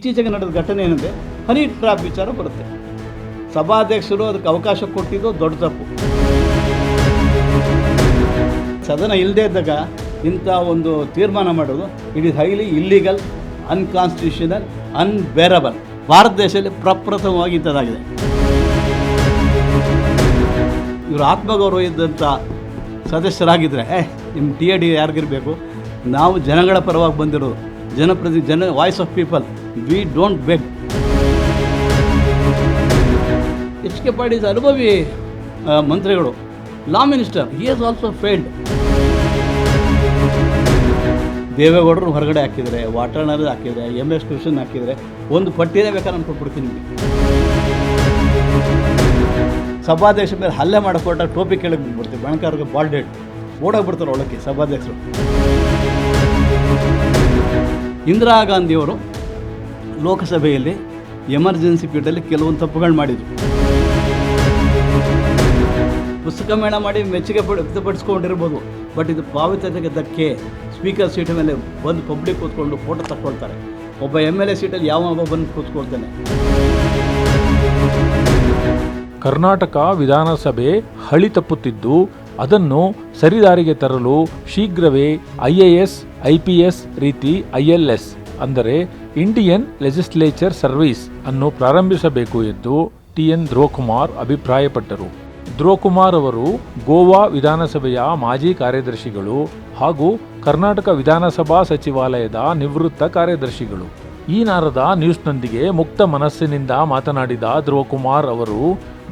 ಇತ್ತೀಚೆಗೆ ನಡೆದ ಘಟನೆ ಏನಂದರೆ ಹನಿ ಟ್ರಾಪ್ ವಿಚಾರ ಬರುತ್ತೆ. ಸಭಾಧ್ಯಕ್ಷರು ಅದಕ್ಕೆ ಅವಕಾಶ ಕೊಟ್ಟಿದ್ದು ದೊಡ್ಡ ತಪ್ಪು. ಸದನ ಇಲ್ಲದೆ ಇದ್ದಾಗ ಇಂಥ ಒಂದು ತೀರ್ಮಾನ ಮಾಡೋದು it is highly illegal unconstitutional unbearable Bharat ದೇಶದಲ್ಲಿ ಪ್ರಪ್ರಥಮವಾಗಿ ಇಂಥದ್ದಾಗಿದೆ. ಇವರು ಆತ್ಮಗೌರವ ಇದ್ದಂಥ ಸದಸ್ಯರಾಗಿದ್ದರೆ ನಿಮ್ಮ ಟಿ ಎ ಡಿ ಯಾರಿಗಿರಬೇಕು? ನಾವು ಜನಗಳ ಪರವಾಗಿ ಬಂದಿರೋದು, ಜನಪ್ರತಿ, ಜನ voice of people we don't beg H K Patil ಅನುಭವಿ ಮಂತ್ರಿಗಳು law minister he is also failed ದೇವೇಗೌಡರು ಹೊರಗಡೆ ಹಾಕಿದರೆ ವಾಟರ್ನಲ್ಲಿ ಹಾಕಿದರೆ ಎಂ ಎಸ್ ಕೃಷ್ಣನ್ ಹಾಕಿದರೆ ಒಂದು ಪಟ್ಟಿನೇ ಬೇಕಾದ್ರೆ ನಾನು ಕೊಟ್ಬಿಡ್ತೀನಿ ನಿಮಗೆ. ಸಭಾಧ್ಯಕ್ಷ ಮೇಲೆ ಹಲ್ಲೆ ಮಾಡಿಕೊಟ್ಟ ಟೋಪಿ ಕೆಳಗೆ ಬಿಟ್ಬಿಡ್ತೀವಿ ಬಣಕಾರ್ಗೆ ಬಾಲ್ ಡೇಟ್. ಓಡೋಗ್ಬಿಡ್ತಾರೆ ಒಳಕ್ಕೆ ಸಭಾಧ್ಯಕ್ಷರು. ಇಂದಿರಾ ಗಾಂಧಿಯವರು ಲೋಕಸಭೆಯಲ್ಲಿ ಎಮರ್ಜೆನ್ಸಿ ಪೀಠದಲ್ಲಿ ಕೆಲವೊಂದು ತಪ್ಪುಗಳು ಮಾಡಿದ್ರು. ಪುಸ್ತಕ ಮೇಳ ಮಾಡಿ ಮೆಚ್ಚುಗೆ ಪಡ್- ವ್ಯಕ್ತಪಡಿಸ್ಕೊಂಡಿರ್ಬೋದು, ಬಟ್ ಇದು ಪಾವಿತ್ರತೆಗೆ ಧಕ್ಕೆ ಸ್ಪೀಕರ್ ಸೀಟ್ ಮೇಲೆ ಬಂದು ಪಬ್ಲಿಕ್ ಕೂತ್ಕೊಂಡು ಫೋಟೋ ತಕ್ಕೊಳ್ತಾರೆ. ಒಬ್ಬ ಎಂ ಎಲ್ ಎ ಸೀಟಲ್ಲಿ ಯಾವ ಒಬ್ಬ ಬಂದು ಕೂತ್ಕೊಳ್ತಾನೆ. ಕರ್ನಾಟಕ ವಿಧಾನಸಭೆ ಹಳಿ ತಪ್ಪುತ್ತಿದ್ದು, ಅದನ್ನು ಸರಿದಾರಿಗೆ ತರಲು ಶೀಘ್ರವೇ ಐಎಎಸ್ ಐಪಿಎಸ್ ರೀತಿ ಐಎಲ್ಎಸ್ ಅಂದರೆ ಇಂಡಿಯನ್ ಲೆಜಿಸ್ಲೇಚರ್ ಸರ್ವಿಸ್ ಅನ್ನು ಪ್ರಾರಂಭಿಸಬೇಕು ಎಂದು ಟಿ ಎನ್ ಧ್ರುವಕುಮಾರ್ ಅಭಿಪ್ರಾಯಪಟ್ಟರು. ಧ್ರುವಕುಮಾರ್ ಅವರು ಗೋವಾ ವಿಧಾನಸಭೆಯ ಮಾಜಿ ಕಾರ್ಯದರ್ಶಿಗಳು ಹಾಗೂ ಕರ್ನಾಟಕ ವಿಧಾನಸಭಾ ಸಚಿವಾಲಯದ ನಿವೃತ್ತ ಕಾರ್ಯದರ್ಶಿಗಳು. ಈ ನಾರದ ನ್ಯೂಸ್ನೊಂದಿಗೆ ಮುಕ್ತ ಮನಸ್ಸಿನಿಂದ ಮಾತನಾಡಿದ ಧ್ರುವಕುಮಾರ್ ಅವರು,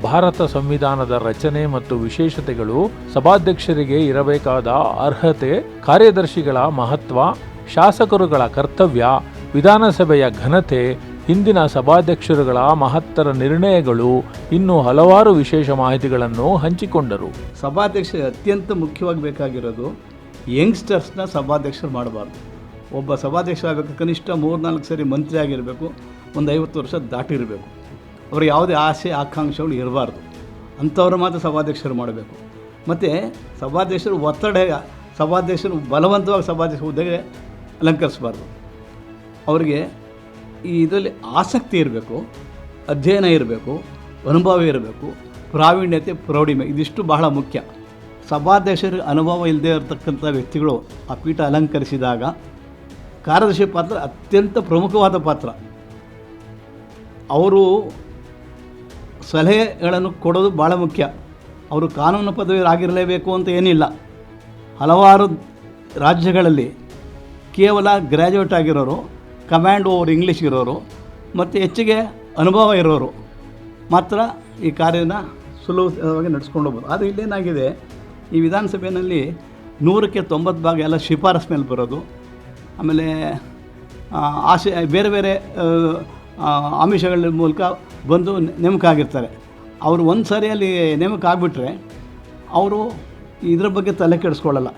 ಭಾರತ ಸಂವಿಧಾನದ ರಚನೆ ಮತ್ತು ವಿಶೇಷತೆಗಳು ಸಭಾಧ್ಯಕ್ಷರಿಗೆ ಇರಬೇಕಾದ ಅರ್ಹತೆ, ಕಾರ್ಯದರ್ಶಿಗಳ ಮಹತ್ವ, ಶಾಸಕರುಗಳ ಕರ್ತವ್ಯ ವಿಧಾನಸಭೆಯ ಘನತೆ, ಹಿಂದಿನ ಸಭಾಧ್ಯಕ್ಷರುಗಳ ಮಹತ್ತರ ನಿರ್ಣಯಗಳು ಇನ್ನೂ ಹಲವಾರು ವಿಶೇಷ ಮಾಹಿತಿಗಳನ್ನು ಹಂಚಿಕೊಂಡರು. ಸಭಾಧ್ಯಕ್ಷರಿಗೆ ಅತ್ಯಂತ ಮುಖ್ಯವಾಗಿ ಬೇಕಾಗಿರೋದು ಯಂಗ್ಸ್ಟರ್ಸ್ನ ಸಭಾಧ್ಯಕ್ಷರು ಮಾಡಬಾರ್ದು. ಒಬ್ಬ ಸಭಾಧ್ಯಕ್ಷ ಆಗಬೇಕು ಕನಿಷ್ಠ ಮೂರ್ನಾಲ್ಕು ಸರಿ ಮಂತ್ರಿ ಆಗಿರಬೇಕು, ಒಂದು ಐವತ್ತು ವರ್ಷ ದಾಟಿರಬೇಕು. ಅವ್ರಿಗೆ ಯಾವುದೇ ಆಸೆ, ಆಕಾಂಕ್ಷೆಗಳು ಇರಬಾರ್ದು. ಅಂಥವ್ರು ಮಾತ್ರ ಸಭಾಧ್ಯಕ್ಷರು ಮಾಡಬೇಕು. ಮತ್ತು ಸಭಾಧ್ಯಕ್ಷರು ಒತ್ತಡ, ಸಭಾಧ್ಯಕ್ಷರು ಬಲವಂತವಾಗಿ ಸಭಾಧ್ಯಕ್ಷ ಹುದ್ದೆಗೆ ಅಲಂಕರಿಸಬಾರ್ದು. ಅವರಿಗೆ ಈ ಇದರಲ್ಲಿ ಆಸಕ್ತಿ ಇರಬೇಕು, ಅಧ್ಯಯನ ಇರಬೇಕು, ಅನುಭವ ಇರಬೇಕು. ಪ್ರಾವೀಣ್ಯತೆ, ಪ್ರೌಢಿಮೆ ಇದಿಷ್ಟು ಬಹಳ ಮುಖ್ಯ. ಸಭಾಧ್ಯಕ್ಷರಿಗೆ ಅನುಭವ ಇಲ್ಲದೆ ಇರತಕ್ಕಂಥ ವ್ಯಕ್ತಿಗಳು ಆ ಪೀಠ ಅಲಂಕರಿಸಿದಾಗ ಕಾರ್ಯದರ್ಶಿ ಪಾತ್ರ ಅತ್ಯಂತ ಪ್ರಮುಖವಾದ ಪಾತ್ರ. ಅವರು ಸಲಹೆಗಳನ್ನು ಕೊಡೋದು ಭಾಳ ಮುಖ್ಯ. ಅವರು ಕಾನೂನು ಪದವಿಯರಾಗಿರಲೇಬೇಕು ಅಂತ ಏನಿಲ್ಲ. ಹಲವಾರು ರಾಜ್ಯಗಳಲ್ಲಿ ಕೇವಲ ಗ್ರ್ಯಾಜುಯೇಟ್ ಆಗಿರೋರು ಕಮ್ಯಾಂಡ್ ಓವರ್ ಇಂಗ್ಲೀಷ್ ಇರೋರು, ಮತ್ತು ಹೆಚ್ಚಿಗೆ ಅನುಭವ ಇರೋರು ಮಾತ್ರ ಈ ಕಾರ್ಯನ ಸುಲಭವಾಗಿ ನಡೆಸ್ಕೊಂಡು ಹೋಗ್ಬೋದು. ಆದರೆ ಇಲ್ಲೇನಾಗಿದೆ, ಈ ವಿಧಾನಸಭೆಯಲ್ಲಿ ನೂರಕ್ಕೆ ತೊಂಬತ್ತು ಭಾಗ ಎಲ್ಲ ಶಿಫಾರಸ್ ಮೇಲೆ ಬರೋದು, ಆಮೇಲೆ ಆಶೆ, ಬೇರೆ ಬೇರೆ ಆಮಿಷಗಳ ಮೂಲಕ ಬಂದು ನೇಮಕ ಆಗಿರ್ತಾರೆ ಅವರು ಒಂದು ಸಾರಿಯಲ್ಲಿ ನೇಮಕ ಆಗಿಬಿಟ್ರೆ ಅವರು ಇದ್ರ ಬಗ್ಗೆ ತಲೆ ಕೆಡಿಸ್ಕೊಳ್ಳಲ್ಲ.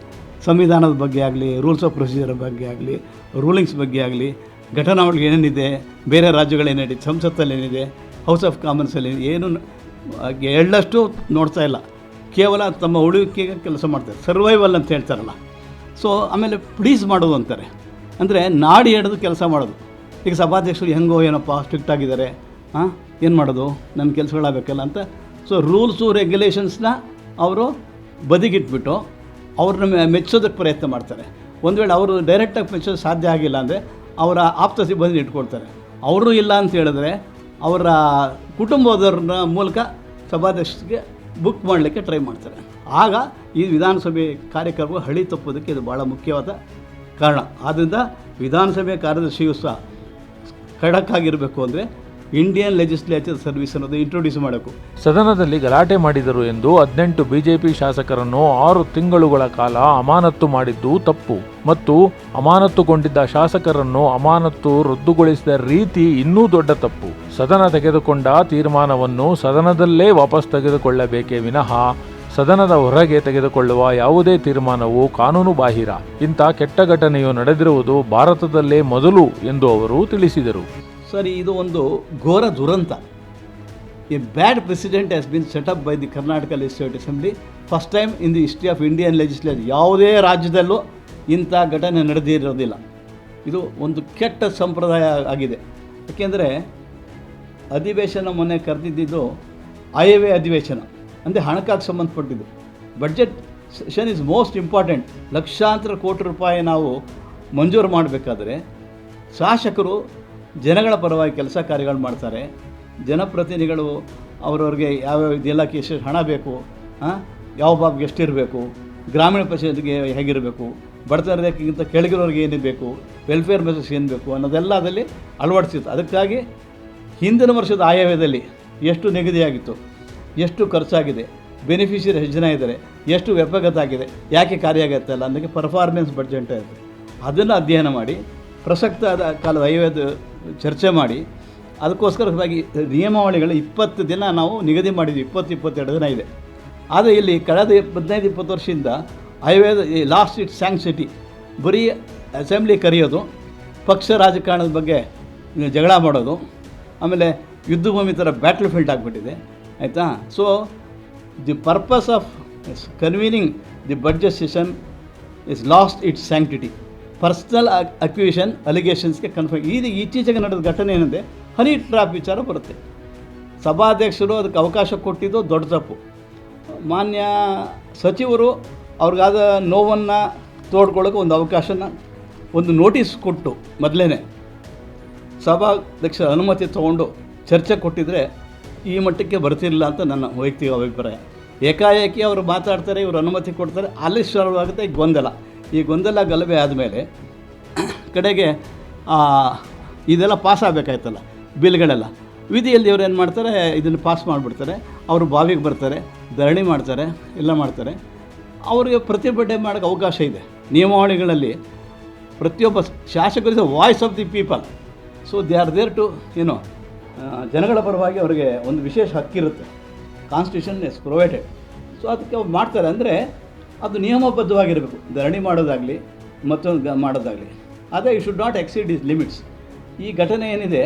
ಸಂವಿಧಾನದ ಬಗ್ಗೆ ಆಗಲಿ ರೂಲ್ಸ್ ಆಫ್ ಪ್ರೊಸೀಜರ್ ಬಗ್ಗೆ ಆಗಲಿ ರೂಲಿಂಗ್ಸ್ ಬಗ್ಗೆ ಆಗಲಿ ಘಟನಾವಳಿ ಏನೇನಿದೆ ಬೇರೆ ರಾಜ್ಯಗಳೇನಿದೆ ಸಂಸತ್ತಲ್ಲಿ ಏನಿದೆ ಹೌಸ್ ಆಫ್ ಕಾಮನ್ಸಲ್ಲಿ ಏನು ಎಳ್ಳಷ್ಟು ನೋಡ್ತಾ ಇಲ್ಲ. ಕೇವಲ ತಮ್ಮ ಉಳಿವಿಕೆಗೆ ಕೆಲಸ ಮಾಡ್ತಾರೆ. ಸರ್ವೈವಲ್ ಅಂತ ಹೇಳ್ತಾರಲ್ಲ. ಸೊ ಆಮೇಲೆ ಪ್ಲೀಸ್ ಮಾಡೋದು ಅಂತಾರೆ. ಅಂದರೆ ನಾಡಿ ಹಿಡಿದು ಕೆಲಸ ಮಾಡೋದು. ಈಗ ಸಭಾಧ್ಯಕ್ಷರು ಹೆಂಗೋ ಏನಪ್ಪ ಸ್ಟ್ರಿಕ್ಟ್ ಆಗಿದ್ದಾರೆ. ಹಾಂ ಏನು ಮಾಡೋದು? ನನ್ನ ಕೆಲಸಗಳಾಗಬೇಕಲ್ಲ ಅಂತ. ಸೊ ರೂಲ್ಸು ರೆಗ್ಯುಲೇಷನ್ಸ್ನ ಅವರು ಬದಿಗಿಟ್ಬಿಟ್ಟು ಅವ್ರನ್ನ ಮೆಚ್ಚೋದಕ್ಕೆ ಪ್ರಯತ್ನ ಮಾಡ್ತಾರೆ. ಒಂದು ವೇಳೆ ಅವರು ಡೈರೆಕ್ಟಾಗಿ ಮೆಚ್ಚೋದು ಸಾಧ್ಯ ಆಗಿಲ್ಲ ಅಂದರೆ ಅವರ ಆಪ್ತ ಸಿಬ್ಬಂದಿ ಇಟ್ಕೊಳ್ತಾರೆ ಅವರು ಇಲ್ಲ ಅಂತ ಹೇಳಿದ್ರೆ ಅವರ ಕುಟುಂಬದವ್ರನ್ನ ಮೂಲಕ ಸಭಾಧ್ಯಕ್ಷರಿಗೆ ಬುಕ್ ಮಾಡಲಿಕ್ಕೆ ಟ್ರೈ ಮಾಡ್ತಾರೆ. ಆಗ ಈ ವಿಧಾನಸಭೆ ಕಾರ್ಯಕ್ರಮ ಹಳಿ ತಪ್ಪೋದಕ್ಕೆ ಇದು ಭಾಳ ಮುಖ್ಯವಾದ ಕಾರಣ. ಆದ್ದರಿಂದ ವಿಧಾನಸಭೆ ಕಾರ್ಯದರ್ಶಿಯು ಸಹ ಖಡಕ್ ಆಗಿರಬೇಕು ಅಂದರೆ ಇಂಡಿಯನ್ ಲೆಜಿಸ್ಲೇಚರ್ ಸರ್ವಿಸ್ ಅನ್ನೋದು ಇಂಟ್ರೊಡ್ಯೂಸ್ ಮಾಡಬೇಕು ಸದನದಲ್ಲಿ ಗಲಾಟೆ ಮಾಡಿದರು ಎಂದು ಹದಿನೆಂಟು ಬಿಜೆಪಿ ಶಾಸಕರನ್ನು ಆರು ತಿಂಗಳುಗಳ ಕಾಲ ಅಮಾನತ್ತು ಮಾಡಿದ್ದು ತಪ್ಪು. ಮತ್ತು ಅಮಾನತ್ತುಗೊಂಡಿದ್ದ ಶಾಸಕರನ್ನು ಅಮಾನತ್ತು ರದ್ದುಗೊಳಿಸಿದ ರೀತಿ ಇನ್ನೂ ದೊಡ್ಡ ತಪ್ಪು. ಸದನ ತೆಗೆದುಕೊಂಡ ತೀರ್ಮಾನವನ್ನು ಸದನದಲ್ಲೇ ವಾಪಸ್ ತೆಗೆದುಕೊಳ್ಳಬೇಕೇ ವಿನಃ ಸದನದ ಹೊರಗೆ ತೆಗೆದುಕೊಳ್ಳುವ ಯಾವುದೇ ತೀರ್ಮಾನವು ಕಾನೂನು ಬಾಹಿರ ಇಂಥ ಕೆಟ್ಟ ಘಟನೆಯು ನಡೆದಿರುವುದು ಭಾರತದಲ್ಲೇ ಮೊದಲು ಎಂದು ಅವರು ತಿಳಿಸಿದರು. ಸರಿ, ಇದು ಒಂದು ಘೋರ ದುರಂತ. A bad precedent has been setup by the Karnataka legislative assembly first time in the history of Indian legislative ಯಾವುದೇ ರಾಜ್ಯದಲ್ಲೂ ಇಂಥ ಘಟನೆ ನಡೆದಿರೋದಿಲ್ಲ ಇದು ಒಂದು ಕೆಟ್ಟ ಸಂಪ್ರದಾಯ ಆಗಿದೆ. ಯಾಕೆಂದರೆ, ಅಧಿವೇಶನ ಮೊನ್ನೆ ಕರೆದಿದ್ದು ಆಯವ್ಯಯ ಅಧಿವೇಶನ, ಅಂದರೆ ಹಣಕಾಸು ಸಂಬಂಧಪಟ್ಟಿದ್ದು. Budget session is most important ಲಕ್ಷಾಂತರ ಕೋಟಿ ರೂಪಾಯಿ ನಾವು ಮಂಜೂರು ಮಾಡಬೇಕಾದ್ರೆ ಶಾಸಕರು ಜನಗಳ ಪರವಾಗಿ ಕೆಲಸ ಕಾರ್ಯಗಳು ಮಾಡ್ತಾರೆ. ಜನಪ್ರತಿನಿಧಿಗಳು ಅವರವ್ರಿಗೆ ಯಾವ್ಯಾವ ಇದೆಲ್ಲಕ್ಕೆ ಎಷ್ಟು ಹಣ ಬೇಕು ಹಾಂ ಯಾವ ಬಾಬ್ಗೆ ಎಷ್ಟಿರಬೇಕು ಗ್ರಾಮೀಣ ಪಂಚಾಯತ್ಗೆ ಹೇಗಿರಬೇಕು ಬಡತನಕ್ಕಿಂತ ಕೆಳಗಿರೋರಿಗೆ ಏನು ಬೇಕು ವೆಲ್ಫೇರ್ ಮೆಸೇಜ್ ಏನು ಬೇಕು ಅನ್ನೋದೆಲ್ಲ ಅದರಲ್ಲಿ ಅಳವಡಿಸಿತ್ತು. ಅದಕ್ಕಾಗಿ ಹಿಂದಿನ ವರ್ಷದ ಆಯವ್ಯದಲ್ಲಿ ಎಷ್ಟು ನಿಗದಿಯಾಗಿತ್ತು, ಎಷ್ಟು ಖರ್ಚಾಗಿದೆ ಬೆನಿಫಿಷಿಯರಿ ಎಷ್ಟು ಜನ ಇದ್ದಾರೆ, ಎಷ್ಟು ವ್ಯಪಗತ ಆಗಿದೆ, ಯಾಕೆ ಕಾರ್ಯ ಆಗುತ್ತೆ ಅಲ್ಲ ಅನ್ನೋಕ್ಕೆ ಪರ್ಫಾರ್ಮೆನ್ಸ್ ಬಡ್ಜೆಟ್ ಇರುತ್ತೆ ಅದನ್ನು ಅಧ್ಯಯನ ಮಾಡಿ ಪ್ರಸಕ್ತ ಕಾಲದ ಐವೇದ ಚರ್ಚೆ ಮಾಡಿ ಅದಕ್ಕೋಸ್ಕರವಾಗಿ ನಿಯಮಾವಳಿಗಳು ಇಪ್ಪತ್ತು ದಿನ ನಾವು ನಿಗದಿ ಮಾಡಿದ್ವಿ, ಇಪ್ಪತ್ತು, ಇಪ್ಪತ್ತೆರಡು ದಿನ ಇದೆ. ಆದರೆ ಇಲ್ಲಿ ಕಳೆದ ಹದಿನೈದು, ಇಪ್ಪತ್ತು ವರ್ಷದಿಂದ ಆಯುರ್ವೇದ ಲಾಸ್ಟ್ ಇಟ್ ಸ್ಯಾಂಕ್ಸಿಟಿ ಬರೀ ಅಸೆಂಬ್ಲಿ ಕರೆಯೋದು, ಪಕ್ಷ ರಾಜಕಾರಣದ ಬಗ್ಗೆ ಜಗಳ ಮಾಡೋದು, ಆಮೇಲೆ ಯುದ್ಧಭೂಮಿ ಥರ ಬ್ಯಾಟಲ್ ಫೀಲ್ಡ್ ಆಗಿಬಿಟ್ಟಿದೆ, ಆಯಿತಾ? So the purpose of convening the budget session is lost its sanctity personal acquisition, ಅಲಿಗೇಷನ್ಸ್ಗೆ confirm ಇದು ಇತ್ತೀಚೆಗೆ ನಡೆದ ಘಟನೆ ಏನಂದರೆ, ಹನಿ ಟ್ರಾಪ್ ವಿಚಾರ ಬರುತ್ತೆ. ಸಭಾಧ್ಯಕ್ಷರು ಅದಕ್ಕೆ ಅವಕಾಶ ಕೊಟ್ಟಿದ್ದು ದೊಡ್ಡ ತಪ್ಪು ಮಾನ್ಯ ಸಚಿವರು ಅವ್ರಿಗಾದ ನೋವನ್ನು ತೋಡ್ಕೊಳ್ಳೋಕೆ ಒಂದು ಅವಕಾಶನ, ಒಂದು ನೋಟಿಸ್ ಕೊಟ್ಟು ಮೊದಲೇ ಸಭಾಧ್ಯಕ್ಷರ ಅನುಮತಿ ತಗೊಂಡು ಚರ್ಚೆ ಕೊಟ್ಟಿದ್ದರೆ ಈ ಮಟ್ಟಕ್ಕೆ ಬರ್ತಿರಲಿಲ್ಲ ಅಂತ ನನ್ನ ವೈಯಕ್ತಿಕ ಅಭಿಪ್ರಾಯ. ಏಕಾಏಕಿ ಅವರು ಮಾತಾಡ್ತಾರೆ, ಇವರು ಅನುಮತಿ ಕೊಡ್ತಾರೆ, ಅಲ್ಲಿ ಸರಳವಾಗುತ್ತೆ, ಗೊಂದಲ. ಈ ಗೊಂದಲ ಗಲಭೆ ಆದಮೇಲೆ ಕಡೆಗೆ ಇದೆಲ್ಲ ಪಾಸ್ ಆಗಬೇಕಾಯ್ತಲ್ಲ, ಬಿಲ್ಗಳೆಲ್ಲ. ವಿಧಿಯಲ್ಲಿ ಇವ್ರು ಏನು ಮಾಡ್ತಾರೆ, ಇದನ್ನು ಪಾಸ್ ಮಾಡಿಬಿಡ್ತಾರೆ. ಅವರು ಬಾವಿಗೆ ಬರ್ತಾರೆ, ಧರಣಿ ಮಾಡ್ತಾರೆ, ಎಲ್ಲ ಮಾಡ್ತಾರೆ. ಅವರಿಗೆ ಪ್ರತಿಭಟನೆ ಮಾಡೋಕ್ಕೆ ಅವಕಾಶ ಇದೆ. ನಿಯಮಾವಳಿಗಳಲ್ಲಿ ಪ್ರತಿಯೊಬ್ಬ ಶಾಸಕರಿಗೆ voice of the people so they are there to ಏನೋ ಜನಗಳ ಪರವಾಗಿ ಅವರಿಗೆ ಒಂದು ವಿಶೇಷ ಹಕ್ಕಿರುತ್ತೆ. ಕಾನ್ಸ್ಟಿಟ್ಯೂಷನ್ ಇಸ್ ಪ್ರೊವೈಡೆಡ್ ಸೊ ಅದಕ್ಕೆ ಅವ್ರು ಮಾಡ್ತಾರೆ. ಅಂದರೆ ಅದು ನಿಯಮಬದ್ಧವಾಗಿರಬೇಕು. ಧರಣಿ ಮಾಡೋದಾಗಲಿ, ಮತ್ತೊಂದು ಮಾಡೋದಾಗಲಿ. ಅದೇ you should not exceed his limits ಈ ಘಟನೆ ಏನಿದೆ,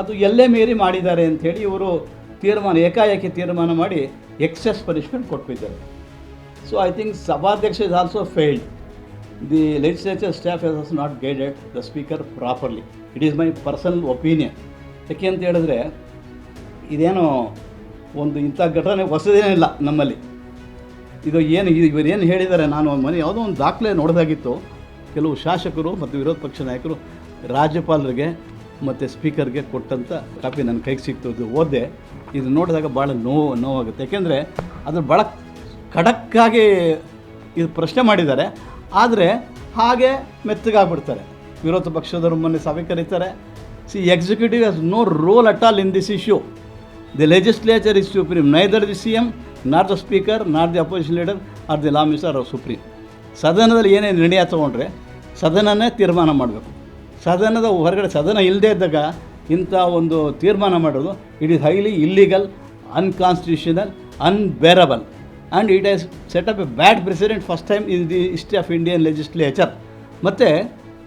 ಅದು ಎಲ್ಲೇ ಮೀರಿ ಮಾಡಿದ್ದಾರೆ ಅಂಥೇಳಿ ಇವರು ತೀರ್ಮಾನ, ಏಕಾಏಕಿ ತೀರ್ಮಾನ ಮಾಡಿ ಎಕ್ಸೆಸ್ ಪನಿಷ್ಮೆಂಟ್ ಕೊಟ್ಬಿದ್ದಾರೆ. ಸೊ ಐ ಥಿಂಕ್ ಸಭಾಧ್ಯಕ್ಷ is also failed the legislature staff has not guided the speaker properly it is my personal opinion ಯಾಕೆ ಅಂತ ಹೇಳಿದ್ರೆ, ಇದೇನು ಒಂದು ಇಂಥ ಘಟನೆ ಹೊಸದೇನಿಲ್ಲ ನಮ್ಮಲ್ಲಿ. ಇದು ಏನು ಇವರು ಏನು ಹೇಳಿದ್ದಾರೆ? ನಾನು ಮನೆ ಯಾವುದೋ ಒಂದು ದಾಖಲೆ ನೋಡಿದಾಗಿತ್ತು. ಕೆಲವು ಶಾಸಕರು ಮತ್ತು ವಿರೋಧ ಪಕ್ಷ ನಾಯಕರು ರಾಜ್ಯಪಾಲರಿಗೆ ಮತ್ತು ಸ್ಪೀಕರ್ಗೆ ಕೊಟ್ಟಂಥ ಕಾಪಿ ನನ್ನ ಕೈಗೆ ಸಿಕ್ತು. ಇದು ಓದಿದೆ. ಇದು ನೋಡಿದಾಗ ಭಾಳ ನೋವು ನೋವಾಗುತ್ತೆ. ಯಾಕೆಂದರೆ ಅದು ಭಾಳ ಖಡಕ್ಕಾಗಿ ಇದು ಪ್ರಶ್ನೆ ಮಾಡಿದ್ದಾರೆ. ಆದರೆ ಹಾಗೆ ಮೆತ್ತಗಾಗ್ಬಿಡ್ತಾರೆ. ವಿರೋಧ ಪಕ್ಷದವರು ಮೊನ್ನೆ ಸಭೆ ಕರೀತಾರೆ. See executive has no role at all in this issue the legislature is supreme neither the C M not the speaker not the opposition leader, or the law minister, or supreme. ಸದನದಲ್ಲಿ ಏನೇನು ನಿರ್ಣಯ ತೊಗೊಂಡ್ರೆ ಸದನನೇ ತೀರ್ಮಾನ ಮಾಡಬೇಕು. ಸದನದ ಹೊರಗಡೆ ಸದನ ಇಲ್ಲದೇ ಇದ್ದಾಗ ಇಂಥ ಒಂದು ತೀರ್ಮಾನ ಮಾಡೋದು it is highly illegal unconstitutional unbearable and it has set up a bad precedent first time in the history of Indian legislature ಮತ್ತು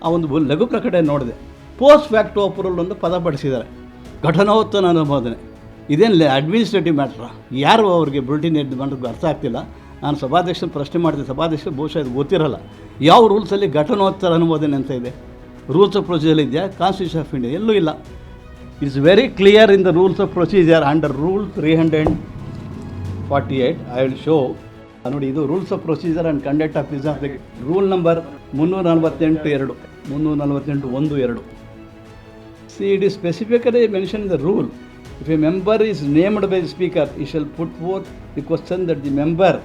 ಆ ಒಂದು ಲಘು ಪ್ರಕಟಣೆ ನೋಡಿದೆ. ಪೋಸ್ಟ್ ಫ್ಯಾಕ್ಟೋ ಅಪ್ರೂವಲ್ ಒಂದು ಪದ ಘಟನೋತ್ತನ ಅನುಮೋದನೆ. ಇದೇನು ಅಡ್ಮಿನಿಸ್ಟ್ರೇಟಿವ್ ಮ್ಯಾಟ್ರಾ ಯಾರು ಅವ್ರಿಗೆ ಬುಲೆಟಿನ್ ಎದ್ದು ಮಾಡೋದು ಅರ್ಥ ಆಗ್ತಿಲ್ಲ. ನಾನು ಸಭಾಧ್ಯಕ್ಷನ ಪ್ರಶ್ನೆ ಮಾಡಿದೆ ಸಭಾಧ್ಯಕ್ಷ ಬಹುಶಃ ಇದು ಗೊತ್ತಿರಲ್ಲ. ಯಾವ ರೂಲ್ಸಲ್ಲಿ ಘಟನೋತ್ತರ ಅನುಮೋದನೆ ಅಂತ ಇದೆ? ರೂಲ್ಸ್ ಆಫ್ ಪ್ರೊಸೀಜರ್ ಇದೆಯಾ? ಕಾನ್ಸ್ಟಿಟ್ಯೂಷನ್ ಆಫ್ ಇಂಡಿಯಾ ಎಲ್ಲೂ ಇಲ್ಲ. It's very clear in the rules of procedure under rule three hundred forty eight I will show ನೋಡಿ, ಇದು rules of procedure and conduct of of rule number ಮುನ್ನೂರ ನಲವತ್ತೆಂಟು ಎರಡು. ಮುನ್ನೂರ ನಲವತ್ತೆಂಟು ಒಂದು ಎರಡು. See it is specifically mention the rule. If a member is named by the speaker, he shall put forth the question that the member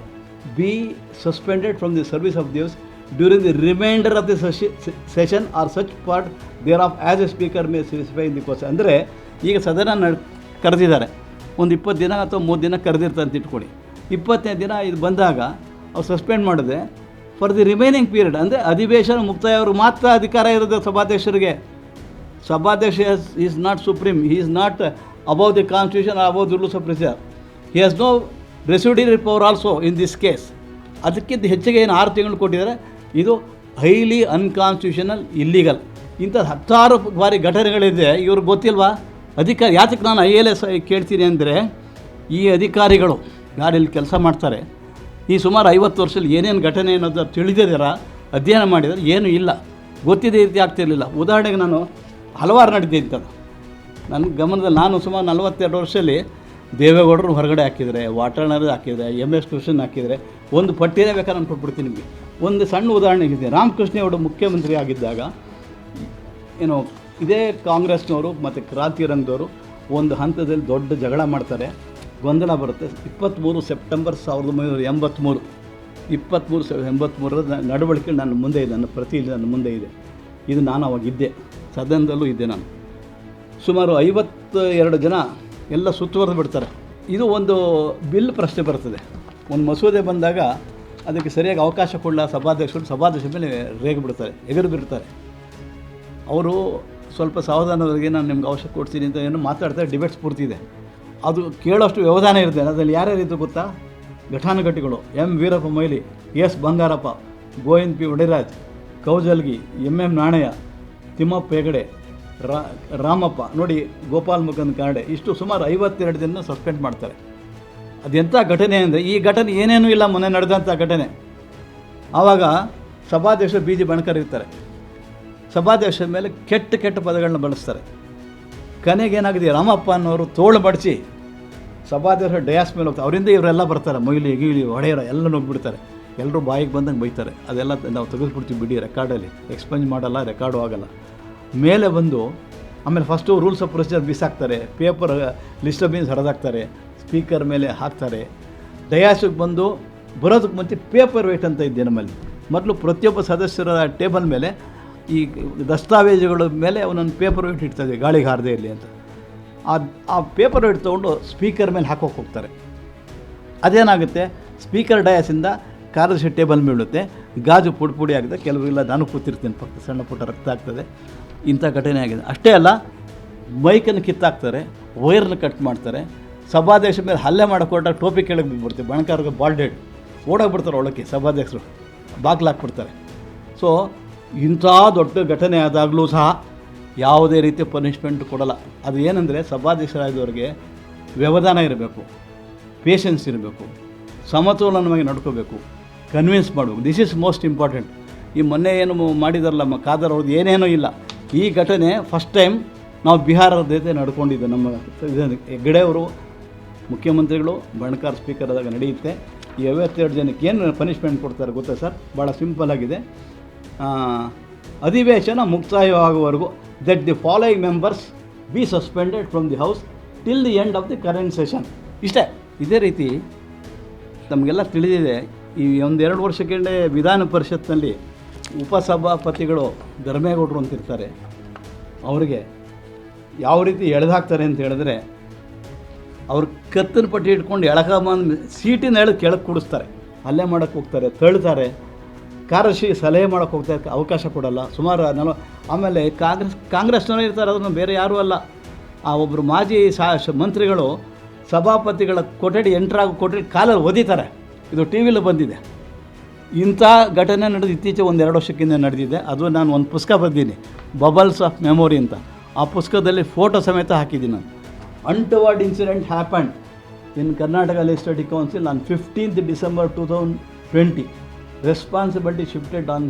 be suspended from the service of the House during the remainder of the session or such part thereof as a speaker may specify in the question. ಅಂದರೆ ಈಗ ಸದನ ನಡ್ ಕರೆದಿದ್ದಾರೆ ಒಂದು ಇಪ್ಪತ್ತು ದಿನ ಅಥವಾ ಮೂರು ದಿನ ಕರೆದಿರ್ತಾರೆ ಅಂತ ಇಟ್ಕೊಳ್ಳಿ ಇಪ್ಪತ್ತನೇ ದಿನ ಇದು ಬಂದಾಗ ಅವ್ರು ಸಸ್ಪೆಂಡ್ ಮಾಡಿದೆ ಫಾರ್ ದಿ ರಿಮೈನಿಂಗ್ ಪೀರಿಯಡ್ ಅಂದರೆ ಅಧಿವೇಶನ ಮುಕ್ತಾಯವ್ರಿಗೆ ಮಾತ್ರ ಅಧಿಕಾರ ಇರೋದು ಸಭಾಧ್ಯಕ್ಷರಿಗೆ ಸಭಾಧ್ಯಕ್ಷ is not supreme he is not above the constitution above the rules of procedure. He has no residuary power also in this case ಅದಕ್ಕಿಂತ ಹೆಚ್ಚಿಗೆ ಏನು ಆರು ತಿಂಗಳು ಕೊಟ್ಟಿದ್ದಾರೆ, ಇದು ಹೈಲಿ ಅನ್ಕಾನ್ಸ್ಟಿಟ್ಯೂಷನಲ್ ಇಲ್ಲಿಗಲ್ ಇಂಥ ಹತ್ತಾರು ಬಾರಿ ಘಟನೆಗಳಿದೆ. ಇವ್ರಿಗೆ ಗೊತ್ತಿಲ್ವಾ? ಅಧಿಕಾರಿ, ಯಾತಕ್ಕೆ ನಾನು ಐ ಎಲ್ ಎಸ್ ಕೇಳ್ತೀನಿ ಅಂದರೆ, ಈ ಅಧಿಕಾರಿಗಳು ಯಾರಿಲ್ಲಿ ಕೆಲಸ ಮಾಡ್ತಾರೆ? ಈ ಸುಮಾರು ಐವತ್ತು ವರ್ಷದಲ್ಲಿ ಏನೇನು ಘಟನೆ ಅನ್ನೋದು ತಿಳಿದಿದ್ದೀರ? ಅಧ್ಯಯನ ಮಾಡಿದರೆ ಏನೂ ಇಲ್ಲ. ಗೊತ್ತಿದೆ ರೀತಿ ಆಗ್ತಿರಲಿಲ್ಲ. ಉದಾಹರಣೆಗೆ ನಾನು ಹಲವಾರು ನಡೆದಿದ್ದೆ ನನ್ನ ಗಮನದಲ್ಲಿ ನಾನು ಸುಮಾರು ನಲವತ್ತೆರಡು ವರ್ಷದಲ್ಲಿ ದೇವೇಗೌಡರು ಹೊರಗಡೆ ಹಾಕಿದರೆ ವಾಟರ್ನರ್ ಹಾಕಿದರೆ ಎಂ ಎಸ್ ಕೃಷ್ಣನ್ ಹಾಕಿದರೆ, ಒಂದು ಪಟ್ಟಿಯೇ ಬೇಕಾದ್ರೆ ನಾನು ಕೊಟ್ಬಿಡ್ತೀನಿ ನಿಮಗೆ. ಒಂದು ಸಣ್ಣ ಉದಾಹರಣೆ ಇದೆ. ರಾಮಕೃಷ್ಣೇಗೌಡ ಮುಖ್ಯಮಂತ್ರಿ ಆಗಿದ್ದಾಗ, ಏನೋ ಇದೇ ಕಾಂಗ್ರೆಸ್ನವರು ಮತ್ತು ಕ್ರಾಂತಿ ರಂಗದವರು ಒಂದು ಹಂತದಲ್ಲಿ ದೊಡ್ಡ ಜಗಳ ಮಾಡ್ತಾರೆ. ಗೊಂದಲ ಬರುತ್ತೆ. ಇಪ್ಪತ್ತ್ಮೂರು ಸೆಪ್ಟೆಂಬರ್ ಸಾವಿರದ ಒಂಬೈನೂರ ಎಂಬತ್ತ್ಮೂರು, ಇಪ್ಪತ್ತ್ಮೂರು ಸಾವಿರದ ಎಂಬತ್ತ್ಮೂರರ ನಡವಳಿಕೆ ನನ್ನ ಮುಂದೆ ಇದೆ. ನನ್ನ ಪ್ರತಿ ನನ್ನ ಮುಂದೆ ಇದೆ. ಇದು ನಾನು ಅವಾಗಿದ್ದೆ ಸದನದಲ್ಲೂ ಇದ್ದೆ ನಾನು. ಸುಮಾರು ಐವತ್ತು ಎರಡು ಜನ ಎಲ್ಲ ಸುತ್ತುವರೆದು ಬಿಡ್ತಾರೆ. ಇದು ಒಂದು ಬಿಲ್ ಪ್ರಶ್ನೆ ಬರ್ತದೆ. ಒಂದು ಮಸೂದೆ ಬಂದಾಗ ಅದಕ್ಕೆ ಸರಿಯಾಗಿ ಅವಕಾಶ ಕೊಡಲ ಸಭಾಧ್ಯಕ್ಷರು? ಸಭಾಧ್ಯಕ್ಷ ಮೇಲೆ ರೇಗಿ ಬಿಡ್ತಾರೆ, ಎಗರು ಬಿಡ್ತಾರೆ. ಅವರು ಸ್ವಲ್ಪ ಸಾವಧಾನದವರೆಗೆ ನಾನು ನಿಮ್ಗೆ ಅವಶ್ಯ ಕೊಡ್ತೀನಿ ಅಂತ ಏನು ಮಾತಾಡ್ತಾರೆ ಡಿಬೇಟ್ಸ್ ಪೂರ್ತಿ ಇದೆ. ಅದು ಕೇಳೋಷ್ಟು ವ್ಯವಧಾನ ಇರುತ್ತೆ. ಅದರಲ್ಲಿ ಯಾರ್ಯಾರಿದ್ದು ಗೊತ್ತಾ? ಘಟಾನುಘಟಿಗಳು, M Veerappa Moily, S Bangarappa, Govind P Odeyaraj Kaujalgi, M M Nanaiah, Thimmappa Hegde Ramappa, ನೋಡಿ, ಗೋಪಾಲ್ ಮುಖಂದ್ ಕಾಡೆ, ಇಷ್ಟು ಸುಮಾರು ಐವತ್ತೆರಡು ದಿನ ಸಸ್ಪೆಂಡ್ ಮಾಡ್ತಾರೆ. ಅದೆಂಥ ಘಟನೆ ಅಂದರೆ, ಈ ಘಟನೆ ಏನೇನೂ ಇಲ್ಲ, ಮೊನ್ನೆ ನಡೆದಂಥ ಘಟನೆ. ಆವಾಗ ಸಭಾಧ್ಯಕ್ಷ ಬಿ ಜಿ ಬಣಕರ್ ಇರ್ತಾರೆ. ಸಭಾಧ್ಯಕ್ಷರ ಮೇಲೆ ಕೆಟ್ಟ ಕೆಟ್ಟ ಪದಗಳನ್ನ ಬಳಸ್ತಾರೆ. ಕೊನೆಗೆ ಏನಾಗಿದೆ, ರಾಮಪ್ಪ ಅನ್ನೋರು ತೋಳು ಬಡಿಸಿ ಸಭಾಧ್ಯಕ್ಷರ ಡಯಾಸ್ ಮೇಲೆ ಹೋಗ್ತಾರೆ. ಅವರಿಂದ ಇವರೆಲ್ಲ ಬರ್ತಾರೆ, ಮೊಯ್ಲಿ, ಗೀಳಿ ಒಡೆಯರ ಎಲ್ಲ ನೋಡ್ಬಿಡ್ತಾರೆ ಎಲ್ಲರೂ ಬಾಯಿಗೆ ಬಂದಂಗೆ ಬೈತಾರೆ. ಅದೆಲ್ಲ ನಾವು ತೆಗೆದುಬಿಡ್ತೀವಿ ಬಿಡಿ ರೆಕಾರ್ಡಲ್ಲಿ ಎಕ್ಸ್ಪೆಂಜ್ ಮಾಡಲ್ಲ ರೆಕಾರ್ಡು ಆಗಲ್ಲ. ಮೇಲೆ ಬಂದು, ಆಮೇಲೆ ಫಸ್ಟು ರೂಲ್ಸ್ ಆಫ್ ಪ್ರೊಸೀಜರ್ ಬಿಸಾಕ್ತಾರೆ ಪೇಪರ್ ಲಿಸ್ಟ್ ಆಫ್ ಬೀನ್ಸ್ ಹರಿದಾಕ್ತಾರೆ ಸ್ಪೀಕರ್ ಮೇಲೆ ಹಾಕ್ತಾರೆ. ಡಯಾಸಿಗೆ ಬಂದು ಬರೋದಕ್ಕೆ ಮುಂಚೆ ಪೇಪರ್ ವೇಟ್ ಅಂತ ಇದ್ದೆ ನಮ್ಮಲ್ಲಿ. ಮೊದಲು ಪ್ರತಿಯೊಬ್ಬ ಸದಸ್ಯರ ಟೇಬಲ್ ಮೇಲೆ, ಈ ದಸ್ತಾವೇಜುಗಳ ಮೇಲೆ ಅವನೊಂದು ಪೇಪರ್ ವೇಟ್ ಇಡ್ತದೆ, ಗಾಳಿಗೆ ಹಾರದೇ ಇರಲಿ ಅಂತ. ಆ ಆ ಪೇಪರ್ ವೇಟ್ ತೊಗೊಂಡು ಸ್ಪೀಕರ್ ಮೇಲೆ ಹಾಕೋಕೆ ಹೋಗ್ತಾರೆ. ಅದೇನಾಗುತ್ತೆ? ಸ್ಪೀಕರ್ ಡಯಾಸಿಂದ ಕಾರ್ಯದರ್ಶಿ ಟೇಬಲ್ ಬೀಳುತ್ತೆ ಗಾಜು ಪುಡಿ ಪುಡಿ ಆಗಿದೆ ಕೆಲವರಿಲ್ಲ ನಾನು ಕೂತಿರ್ತೀನಿ, ಪಕ್ಕ ಸಣ್ಣ ಪುಟ್ಟ ರಕ್ತ ಆಗ್ತದೆ. ಇಂಥ ಘಟನೆ ಆಗಿದೆ. ಅಷ್ಟೇ ಅಲ್ಲ, ಮೈಕನ್ನು ಕಿತ್ತಾಕ್ತಾರೆ, ವೈರ್ನ ಕಟ್ ಮಾಡ್ತಾರೆ, ಸಭಾಧ್ಯಕ್ಷ ಮೇಲೆ ಹಲ್ಲೆ ಮಾಡಿಕೊಟ್ಟಾಗ ಟೋಪಿ ಕೆಳಗೆ ಬಿದ್ದುಬಿಡ್ತೀವಿ ಬಣಕಾರ್ಗೆ ಬಾಲ್ಡೆಡ್ ಓಡೋಗ್ಬಿಡ್ತಾರೆ ಒಳಕ್ಕೆ ಸಭಾಧ್ಯಕ್ಷರು, ಬಾಗ್ಲು ಹಾಕ್ಬಿಡ್ತಾರೆ. ಸೊ ಇಂಥ ದೊಡ್ಡ ಘಟನೆ ಆದಾಗಲೂ ಸಹ ಯಾವುದೇ ರೀತಿಯ ಪನಿಷ್ಮೆಂಟ್ ಕೊಡಲ್ಲ. ಅದು ಏನಂದರೆ ಸಭಾಧ್ಯಕ್ಷರಾದವ್ರಿಗೆ ವ್ಯವಧಾನ ಇರಬೇಕು ಪೇಷನ್ಸ್ ಇರಬೇಕು, ಸಮತೋಲನವಾಗಿ ನಡ್ಕೋಬೇಕು ಕನ್ವಿನ್ಸ್ ಮಾಡಬೇಕು. ದಿಸ್ ಈಸ್ ಮೋಸ್ಟ್ ಇಂಪಾರ್ಟೆಂಟ್ ಈ ಮೊನ್ನೆ ಏನು ಮಾಡಿದಾರಲ್ಲ, ಮ ಖಾದರ್ ಅವ್ರದ್ದು ಏನೇನೂ ಇಲ್ಲ. ಈ ಘಟನೆ ಫಸ್ಟ್ ಟೈಮ್ ನಾವು ಬಿಹಾರದ ಜೊತೆ ನಡ್ಕೊಂಡಿದ್ದೆ. ನಮ್ಮ ಇದು ಹೆಗ್ಗಡೆ ಅವರು ಮುಖ್ಯಮಂತ್ರಿಗಳು, ಬಣಕಾರ್ ಸ್ಪೀಕರ್ ಆದಾಗ ನಡೆಯುತ್ತೆ. ಈ ಐವತ್ತೆರಡು ಜನಕ್ಕೆ ಏನು ಪನಿಷ್ಮೆಂಟ್ ಕೊಡ್ತಾರೆ ಗೊತ್ತಾ ಸರ್? ಭಾಳ ಸಿಂಪಲ್ ಆಗಿದೆ. ಅಧಿವೇಶನ ಮುಕ್ತಾಯವಾಗುವವರೆಗೂ that the following members be suspended from the house till the end of the current session ಇಷ್ಟೇ, ಇದೇ ರೀತಿ ತಮಗೆಲ್ಲ ತಿಳಿದಿದೆ. ಈ ಒಂದೆರಡು ವರ್ಷಕ್ಕೆ ವಿಧಾನ ಪರಿಷತ್ನಲ್ಲಿ ಉಪಸಭಾಪತಿಗಳು ಧರ್ಮೇಗೌಡರು ಅಂತಿರ್ತಾರೆ, ಅವರಿಗೆ ಯಾವ ರೀತಿ ಎಳೆದಾಕ್ತಾರೆ ಅಂತ ಹೇಳಿದ್ರೆ, ಅವ್ರು ಕತ್ತಿನ ಪಟ್ಟಿ ಇಟ್ಕೊಂಡು ಎಳಕಂಬಂದು ಸೀಟಿನ ಎಳೆದು ಕೆಳಗೆ ಕೂಡಿಸ್ತಾರೆ. ಹಲ್ಲೆ ಮಾಡೋಕ್ಕೆ ಹೋಗ್ತಾರೆ, ತಳ್ತಾರೆ. ಕಾರ್ಯಶಿ ಸಲಹೆ ಮಾಡೋಕ್ಕೆ ಹೋಗ್ತಾರೆ ಅವಕಾಶ ಕೊಡಲ್ಲ. ಸುಮಾರು ನಲ್ವ, ಆಮೇಲೆ ಕಾಂಗ್ರೆಸ್, ಕಾಂಗ್ರೆಸ್ನವರೇ ಇರ್ತಾರೆ, ಅದನ್ನು ಬೇರೆ ಯಾರೂ ಅಲ್ಲ. ಆ ಒಬ್ಬರು ಮಾಜಿ ಸಾ ಮಂತ್ರಿಗಳು ಸಭಾಪತಿಗಳ ಕೊಠಡಿ, ಎಂಟ್ರಾಗ ಕೊಠಡಿ ಕಾಲಲ್ಲಿ ಓದಿತಾರೆ ಇದು ಟಿ ವಿಲಿ ಬಂದಿದೆ. ಇಂಥ ಘಟನೆ ನಡೆದು ಇತ್ತೀಚೆಗೆ ಒಂದು ಎರಡು ವರ್ಷಕ್ಕಿಂತ ನಡೆದಿದೆ. ಅದು ನಾನು ಒಂದು ಪುಸ್ತಕ ಬರೆದೀನಿ ಬಬಲ್ಸ್ ಆಫ್ ಮೆಮೊರಿ ಅಂತ. ಆ ಪುಸ್ತಕದಲ್ಲಿ ಫೋಟೋ ಸಮೇತ ಹಾಕಿದ್ದೀನಿ ನಾನು. Untoward incident happened in Karnataka legislative council ನಾನು fifteenth December two thousand twenty responsibility shifted on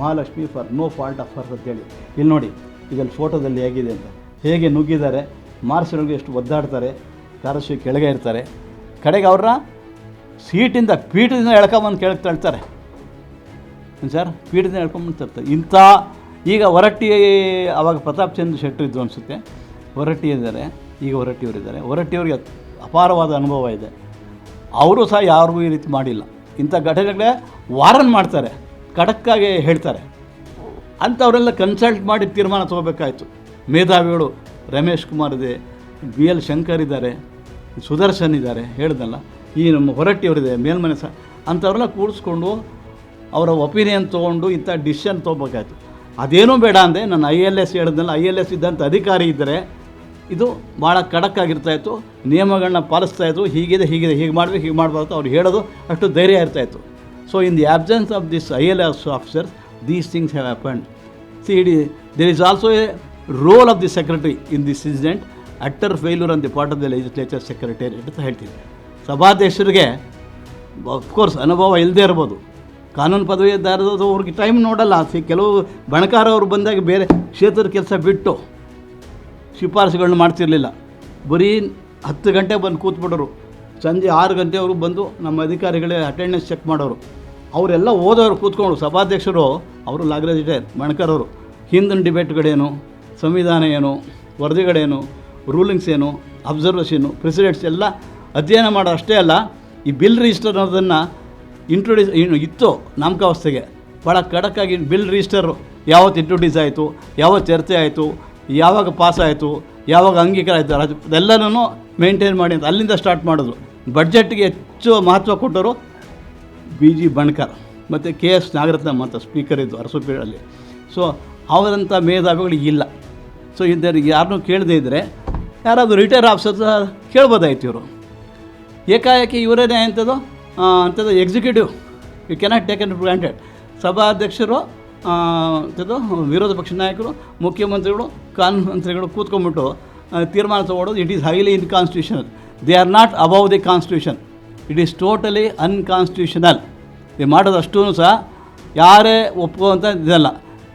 Mahalakshmi for no fault of hers ಅಂತೇಳಿ. ಇಲ್ಲಿ ನೋಡಿ, ಇದರಲ್ಲಿ ಫೋಟೋದಲ್ಲಿ ಹೇಗಿದೆ ಅಂತ. ಹೇಗೆ ನುಗ್ಗಿದ್ದಾರೆ ಮಾರ್ಸ್ ಎಷ್ಟು ಒದ್ದಾಡ್ತಾರೆ ತಾರಸಿ ಕೆಳಗೆ ಇರ್ತಾರೆ. ಕಡೆಗೆ ಅವ್ರನ್ನ ಸೀಟಿಂದ ಪೀಠದಿಂದ ಎಳ್ಕೊಂಬಂದು ಕೇಳಕ್ಕೆ ತಳ್ತಾರೆ ಸರ್? ಪೀಠದಿಂದ ಎಳ್ಕೊಂಬಂದು ತರ್ತಾರೆ ಇಂಥ ಈಗ ಹೊರಟ್ಟಿ ಅವಾಗ ಪ್ರತಾಪ್ ಚಂದ್ರ ಶೆಟ್ಟರ್ ಇದ್ದು ಅನಿಸುತ್ತೆ. ಹೊರಟ್ಟಿ ಇದ್ದಾರೆ. ಈಗ ಹೊರಟ್ಟಿಯವರಿದ್ದಾರೆ ಹೊರಟ್ಟಿಯವ್ರಿಗೆ ಅಪಾರವಾದ ಅನುಭವ ಇದೆ. ಅವರು ಸಹ ಯಾರಿಗೂ ಈ ರೀತಿ ಮಾಡಿಲ್ಲ. ಇಂಥ ಘಟನೆಗಳೇ ವಾರನ್ ಮಾಡ್ತಾರೆ. ಖಡಕ್ಕಾಗಿ ಹೇಳ್ತಾರೆ. ಅಂಥವರೆಲ್ಲ ಕನ್ಸಲ್ಟ್ ಮಾಡಿ ತೀರ್ಮಾನ ತಗೋಬೇಕಾಯಿತು. ಮೇಧಾವಿಗಳು ರಮೇಶ್ ಕುಮಾರ್ ಇದೆ, ಬಿ ಎಲ್ ಶಂಕರ್ ಇದ್ದಾರೆ, ಸುದರ್ಶನ್ ಇದ್ದಾರೆ, ಹೇಳ್ದಲ್ಲ. ಈ ನಮ್ಮ ಹೊರಟ್ಟಿಯವರಿದೆ, ಮೇಲ್ಮನೆ ಸಹ ಅಂಥವ್ರನ್ನ ಕೂಡಿಸ್ಕೊಂಡು ಅವರ ಒಪಿನಿಯನ್ ತೊಗೊಂಡು ಇಂಥ ಡಿಸಿಷನ್ ತೊಗೋಬೇಕಾಯ್ತು. ಅದೇನೂ ಬೇಡ ಅಂದೆ ನಾನು ಐ ಎಲ್ ಎಸ್ ಹೇಳಿದ್ನಲ್ಲ, ಐ ಎಲ್ ಎಸ್ ಇದ್ದಂಥ ಅಧಿಕಾರಿ ಇದ್ದರೆ ಇದು ಭಾಳ ಖಡಕ್ಕಾಗಿರ್ತಾಯಿತ್ತು ನಿಯಮಗಳನ್ನ ಪಾಲಿಸ್ತಾಯಿದ್ರು ಹೀಗಿದೆ ಹೀಗಿದೆ, ಹೀಗೆ ಮಾಡಬೇಕು, ಹೀಗೆ ಮಾಡಬಾರ್ದು ಅವ್ರು ಹೇಳೋದು ಅಷ್ಟು ಧೈರ್ಯ ಇರ್ತಾಯಿತ್ತು so in the absence of this I L S officers these things have happened C ED there is also a role of the secretary in this incident utter failure on part of the legislature secretary ಅಂತ ಹೇಳ್ತೀನಿ. ಸಭಾಧ್ಯಕ್ಷರಿಗೆ of course ಅನುಭವ ಇಲ್ಲದೆ ಇರ್ಬೋದು. ಕಾನೂನು ಪದವೀಧರದು ಅವ್ರಿಗೆ time ನೋಡಲ್ಲ. C ಕೆಲವು ಬಣಕಾರವ್ರು ಬಂದಾಗ ಬೇರೆ ಕ್ಷೇತ್ರದ ಕೆಲಸ ಬಿಟ್ಟು ಶಿಫಾರಸುಗಳನ್ನ ಮಾಡ್ತಿರಲಿಲ್ಲ. ಬರೀ ಹತ್ತು ಗಂಟೆ ಬಂದು ಕೂತ್ಬಿಡೋರು. ಸಂಜೆ ಆರು ಗಂಟೆವರೆಗೂ ಬಂದು ನಮ್ಮ ಅಧಿಕಾರಿಗಳೇ ಅಟೆಂಡೆನ್ಸ್ ಚೆಕ್ ಮಾಡೋರು. ಅವರೆಲ್ಲ ಓದೋರು ಕೂತ್ಕೊಂಡು ಸಭಾಧ್ಯಕ್ಷರು, ಅವರು ಲಾಗ್ರೇಜ್ ಮಣ್ಕರ್ ಅವರು. ಹಿಂದಿನ ಡಿಬೇಟ್ಗಳೇನು ಸಂವಿಧಾನ ಏನು, ವರದಿಗಳೇನು ರೂಲಿಂಗ್ಸ್ ಏನು ಅಬ್ಸರ್ವೇಷನು ಪ್ರೆಸಿಡೆಂಟ್ಸ್ ಎಲ್ಲ ಅಧ್ಯಯನ ಮಾಡೋ ಅಷ್ಟೇ ಅಲ್ಲ, ಈ ಬಿಲ್ ರಿಜಿಸ್ಟರ್ ಅನ್ನೋದನ್ನು ಇಂಟ್ರೊಡ್ಯೂಸ್ ಏನು ಇತ್ತು ನಾಮಕಾವಸ್ಥೆಗೆ. ಭಾಳ ಖಡಕ್ಕಾಗಿ ಬಿಲ್ ರಿಜಿಸ್ಟರ್ ಯಾವತ್ತು ಇಂಟ್ರೊಡ್ಯೂಸ್ ಆಯಿತು, ಯಾವತ್ತು ಚರ್ಚೆ ಆಯಿತು, ಯಾವಾಗ ಪಾಸ್ ಆಯಿತು, ಯಾವಾಗ ಅಂಗೀಕಾರ ಆಯಿತು ರಾಜ ಅದೆಲ್ಲನೂ ಮೇಂಟೈನ್ ಮಾಡಿ ಅಂತ ಅಲ್ಲಿಂದ ಸ್ಟಾರ್ಟ್ ಮಾಡಿದ್ರು. ಬಡ್ಜೆಟ್ಗೆ ಹೆಚ್ಚು ಮಹತ್ವ ಕೊಟ್ಟವರು ಬಿ ಜಿ ಬಣ್ಕರ್ ಮತ್ತು ಕೆ ಎಸ್ ನಾಗರತ್ನ ಅಂತ ಸ್ಪೀಕರ್ ಇದ್ದು ಅರಸೋಪಿಯಲ್ಲಿ. ಸೊ ಅವರಂಥ ಮೇಧಾವಿಗಳು ಇಲ್ಲ. ಸೊ ಇದ್ದರೆ ಯಾರನ್ನೂ ಕೇಳದೇ ಇದ್ದರೆ ಯಾರಾದರೂ ರಿಟೈರ್ ಆಫೀಸರ್ ಕೇಳ್ಬೋದಾಯ್ತು ಇವರು. ಏಕಾಏಕಿ ಇವರೇನೇ ಅಂಥದ್ದು ಅಂಥದ್ದು executive you cannot taken granted ಸಭಾಧ್ಯಕ್ಷರು ಅಂಥದ್ದು ವಿರೋಧ ಪಕ್ಷ ನಾಯಕರು, ಮುಖ್ಯಮಂತ್ರಿಗಳು, ಕಾನೂನು ಮಂತ್ರಿಗಳು ಕೂತ್ಕೊಂಡ್ಬಿಟ್ಟು ತೀರ್ಮಾನ ತಗೊಳ್ಳೋದು it is highly unconstitutional they are not above the constitution it is totally unconstitutional ಇದು ಮಾಡೋದು ಸಹ ಯಾರೇ ಒಪ್ಪುವಂಥ ಇದಲ್ಲ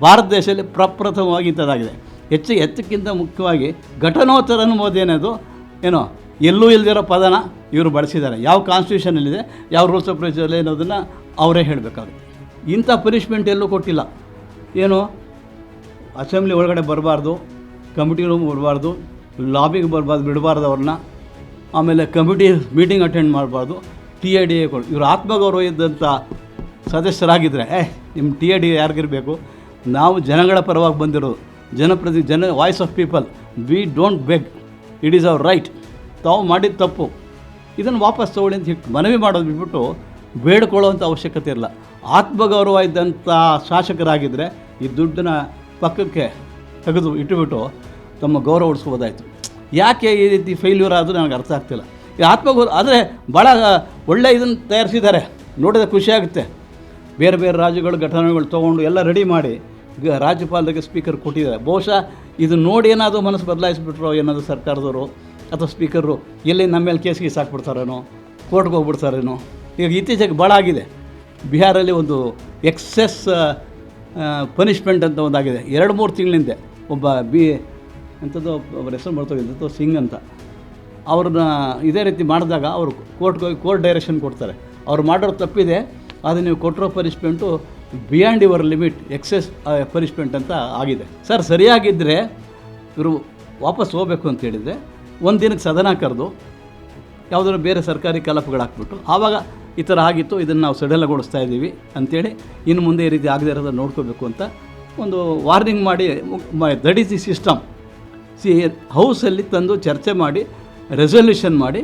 ಭಾರತ ದೇಶದಲ್ಲಿ ಪ್ರಪ್ರಥಮವಾಗಿ ಇಂಥದ್ದಾಗಿದೆ. ಹೆಚ್ಚು, ಹೆಚ್ಚಕ್ಕಿಂತ ಮುಖ್ಯವಾಗಿ ಘಟನೋತ್ತರ ಅನುಮೋದ ಏನದು? ಏನೋ? ಎಲ್ಲೂ ಇಲ್ದಿರೋ ಪದನ? ಇವರು ಬಳಸಿದ್ದಾರೆ ಯಾವ ಕಾನ್ಸ್ಟಿಟ್ಯೂಷನಲ್ಲಿದೆ ಯಾವ ರೂಲ್ಸ್ ಆಫ್ ಪ್ರೊಸೀಜರ್ ಅನ್ನೋದನ್ನು ಅವರೇ ಹೇಳಬೇಕಾಗುತ್ತೆ. ಇಂಥ ಪನಿಷ್ಮೆಂಟ್ ಎಲ್ಲೂ ಕೊಟ್ಟಿಲ್ಲ. ಏನು? ಅಸೆಂಬ್ಲಿ ಒಳಗಡೆ ಬರಬಾರ್ದು ಕಮಿಟಿ ರೂಮ್ ಬರಬಾರ್ದು ಲಾಬಿಗೆ ಬರಬಾರ್ದು, ಬಿಡಬಾರ್ದು ಅವ್ರನ್ನ. ಆಮೇಲೆ ಕಮಿಟಿ ಮೀಟಿಂಗ್ ಅಟೆಂಡ್ ಮಾಡಬಾರ್ದು. ಟಿ ಐ ಡಿ ಎ ಇವರು ಆತ್ಮಗೌರವ ಇದ್ದಂಥ ಸದಸ್ಯರಾಗಿದ್ದರೆ ಏ ನಿಮ್ಮ ಟಿ ಐ ಡಿ ಯಾರಿಗಿರಬೇಕು? ನಾವು ಜನಗಳ ಪರವಾಗಿ ಬಂದಿರೋದು. ಜನಪ್ರತಿ ಜನ voice of people we don't beg it is our right ತಾವು ಮಾಡಿದ ತಪ್ಪು. ಇದನ್ನು ವಾಪಸ್ ತಗೊಳ್ಳಿ ಅಂತ ಮನವಿ ಮಾಡೋದು ಬಿಟ್ಬಿಟ್ಟು ಬೇಡ್ಕೊಳ್ಳೋವಂಥ ಅವಶ್ಯಕತೆ ಇಲ್ಲ ಆತ್ಮಗೌರವ ಇದ್ದಂಥ ಶಾಸಕರಾಗಿದ್ದರೆ ಈ ದುಡ್ಡನ್ನ ಪಕ್ಕಕ್ಕೆ ತೆಗೆದು ಇಟ್ಟುಬಿಟ್ಟು ತಮ್ಮ ಗೌರವ ಉಳಿಸ್ಬೋದಾಯಿತು. ಯಾಕೆ ಈ ರೀತಿ ಫೇಲ್ಯೂರ್ ಆದರೂ ನನಗೆ ಅರ್ಥ ಆಗ್ತಿಲ್ಲ. ಈ ಆತ್ಮಗೌರವ ಆದರೆ ಭಾಳ ಒಳ್ಳೆ ಇದನ್ನು ತಯಾರಿಸಿದ್ದಾರೆ. ನೋಡಿದ್ರೆ ಖುಷಿಯಾಗುತ್ತೆ ಬೇರೆ ಬೇರೆ ರಾಜ್ಯಗಳು, ಘಟನೆಗಳು ತೊಗೊಂಡು ಎಲ್ಲ ರೆಡಿ ಮಾಡಿ ರಾಜ್ಯಪಾಲರಿಗೆ ಸ್ಪೀಕರ್ ಕೊಟ್ಟಿದ್ದಾರೆ. ಬಹುಶಃ ಇದು ನೋಡಿ ಏನಾದರೂ ಮನಸ್ಸು ಬದಲಾಯಿಸಿಬಿಟ್ರೋ ಏನಾದರೂ ಸರ್ಕಾರದವರು ಅಥವಾ ಸ್ಪೀಕರು, ಎಲ್ಲಿ ನಮ್ಮ ಮೇಲೆ ಕೇಸ್ ಗೀಸ್ ಹಾಕ್ಬಿಡ್ತಾರೇನೋ ಕೋರ್ಟ್ಗೆ ಹೋಗ್ಬಿಡ್ತಾರೇನೋ, ಈಗ ಇತ್ತೀಚೆಗೆ ಭಾಳ ಆಗಿದೆ. ಬಿಹಾರಲ್ಲಿ ಒಂದು ಎಕ್ಸೆಸ್ ಪನಿಷ್ಮೆಂಟ್ ಅಂತ ಒಂದಾಗಿದೆ. ಎರಡು ಮೂರು ತಿಂಗಳಿಂದ ಒಬ್ಬ ಬಿ, ಎಂಥದ್ದು ಒಬ್ಬರ ಹೆಸರು ಬರ್ತೋಗಿದ್ದು ಸಿಂಗ್ ಅಂತ. ಅವ್ರನ್ನ ಇದೇ ರೀತಿ ಮಾಡಿದಾಗ ಅವರು ಕೋರ್ಟ್ಗೆ ಹೋಗಿ ಕೋರ್ಟ್ ಡೈರೆಕ್ಷನ್ ಕೊಡ್ತಾರೆ. ಅವ್ರು ಮಾಡೋರು ತಪ್ಪಿದೆ ಅದು ನೀವು ಕೊಟ್ಟಿರೋ punishment beyond your limit, excess punishment ಅಂತ ಆಗಿದೆ. ಸರ್ ಸರಿಯಾಗಿದ್ದರೆ ಇವರು ವಾಪಸ್ ಹೋಗಬೇಕು ಅಂತ ಹೇಳಿದರೆ ಒಂದು ದಿನಕ್ಕೆ ಸದನ ಕರೆದು ಯಾವುದಾದ್ರು ಬೇರೆ ಸರ್ಕಾರಿ ಕಲಾಪಗಳು ಹಾಕ್ಬಿಟ್ಟು ಆವಾಗ ಈ ಥರ ಆಗಿತ್ತು, ಇದನ್ನು ನಾವು ಸಡಿಲಗೊಳಿಸ್ತಾ ಇದ್ದೀವಿ ಅಂಥೇಳಿ ಇನ್ನು ಮುಂದೆ ಈ ರೀತಿ ಆಗದೇ ಇರೋದನ್ನು ನೋಡ್ಕೋಬೇಕು ಅಂತ ಒಂದು ವಾರ್ನಿಂಗ್ ಮಾಡಿ ದಟ್ ಈಸ್ ದಿ ಸಿಸ್ಟಮ್ ಸಿ ಹೌಸಲ್ಲಿ ತಂದು ಚರ್ಚೆ ಮಾಡಿ ರೆಸೊಲ್ಯೂಷನ್ ಮಾಡಿ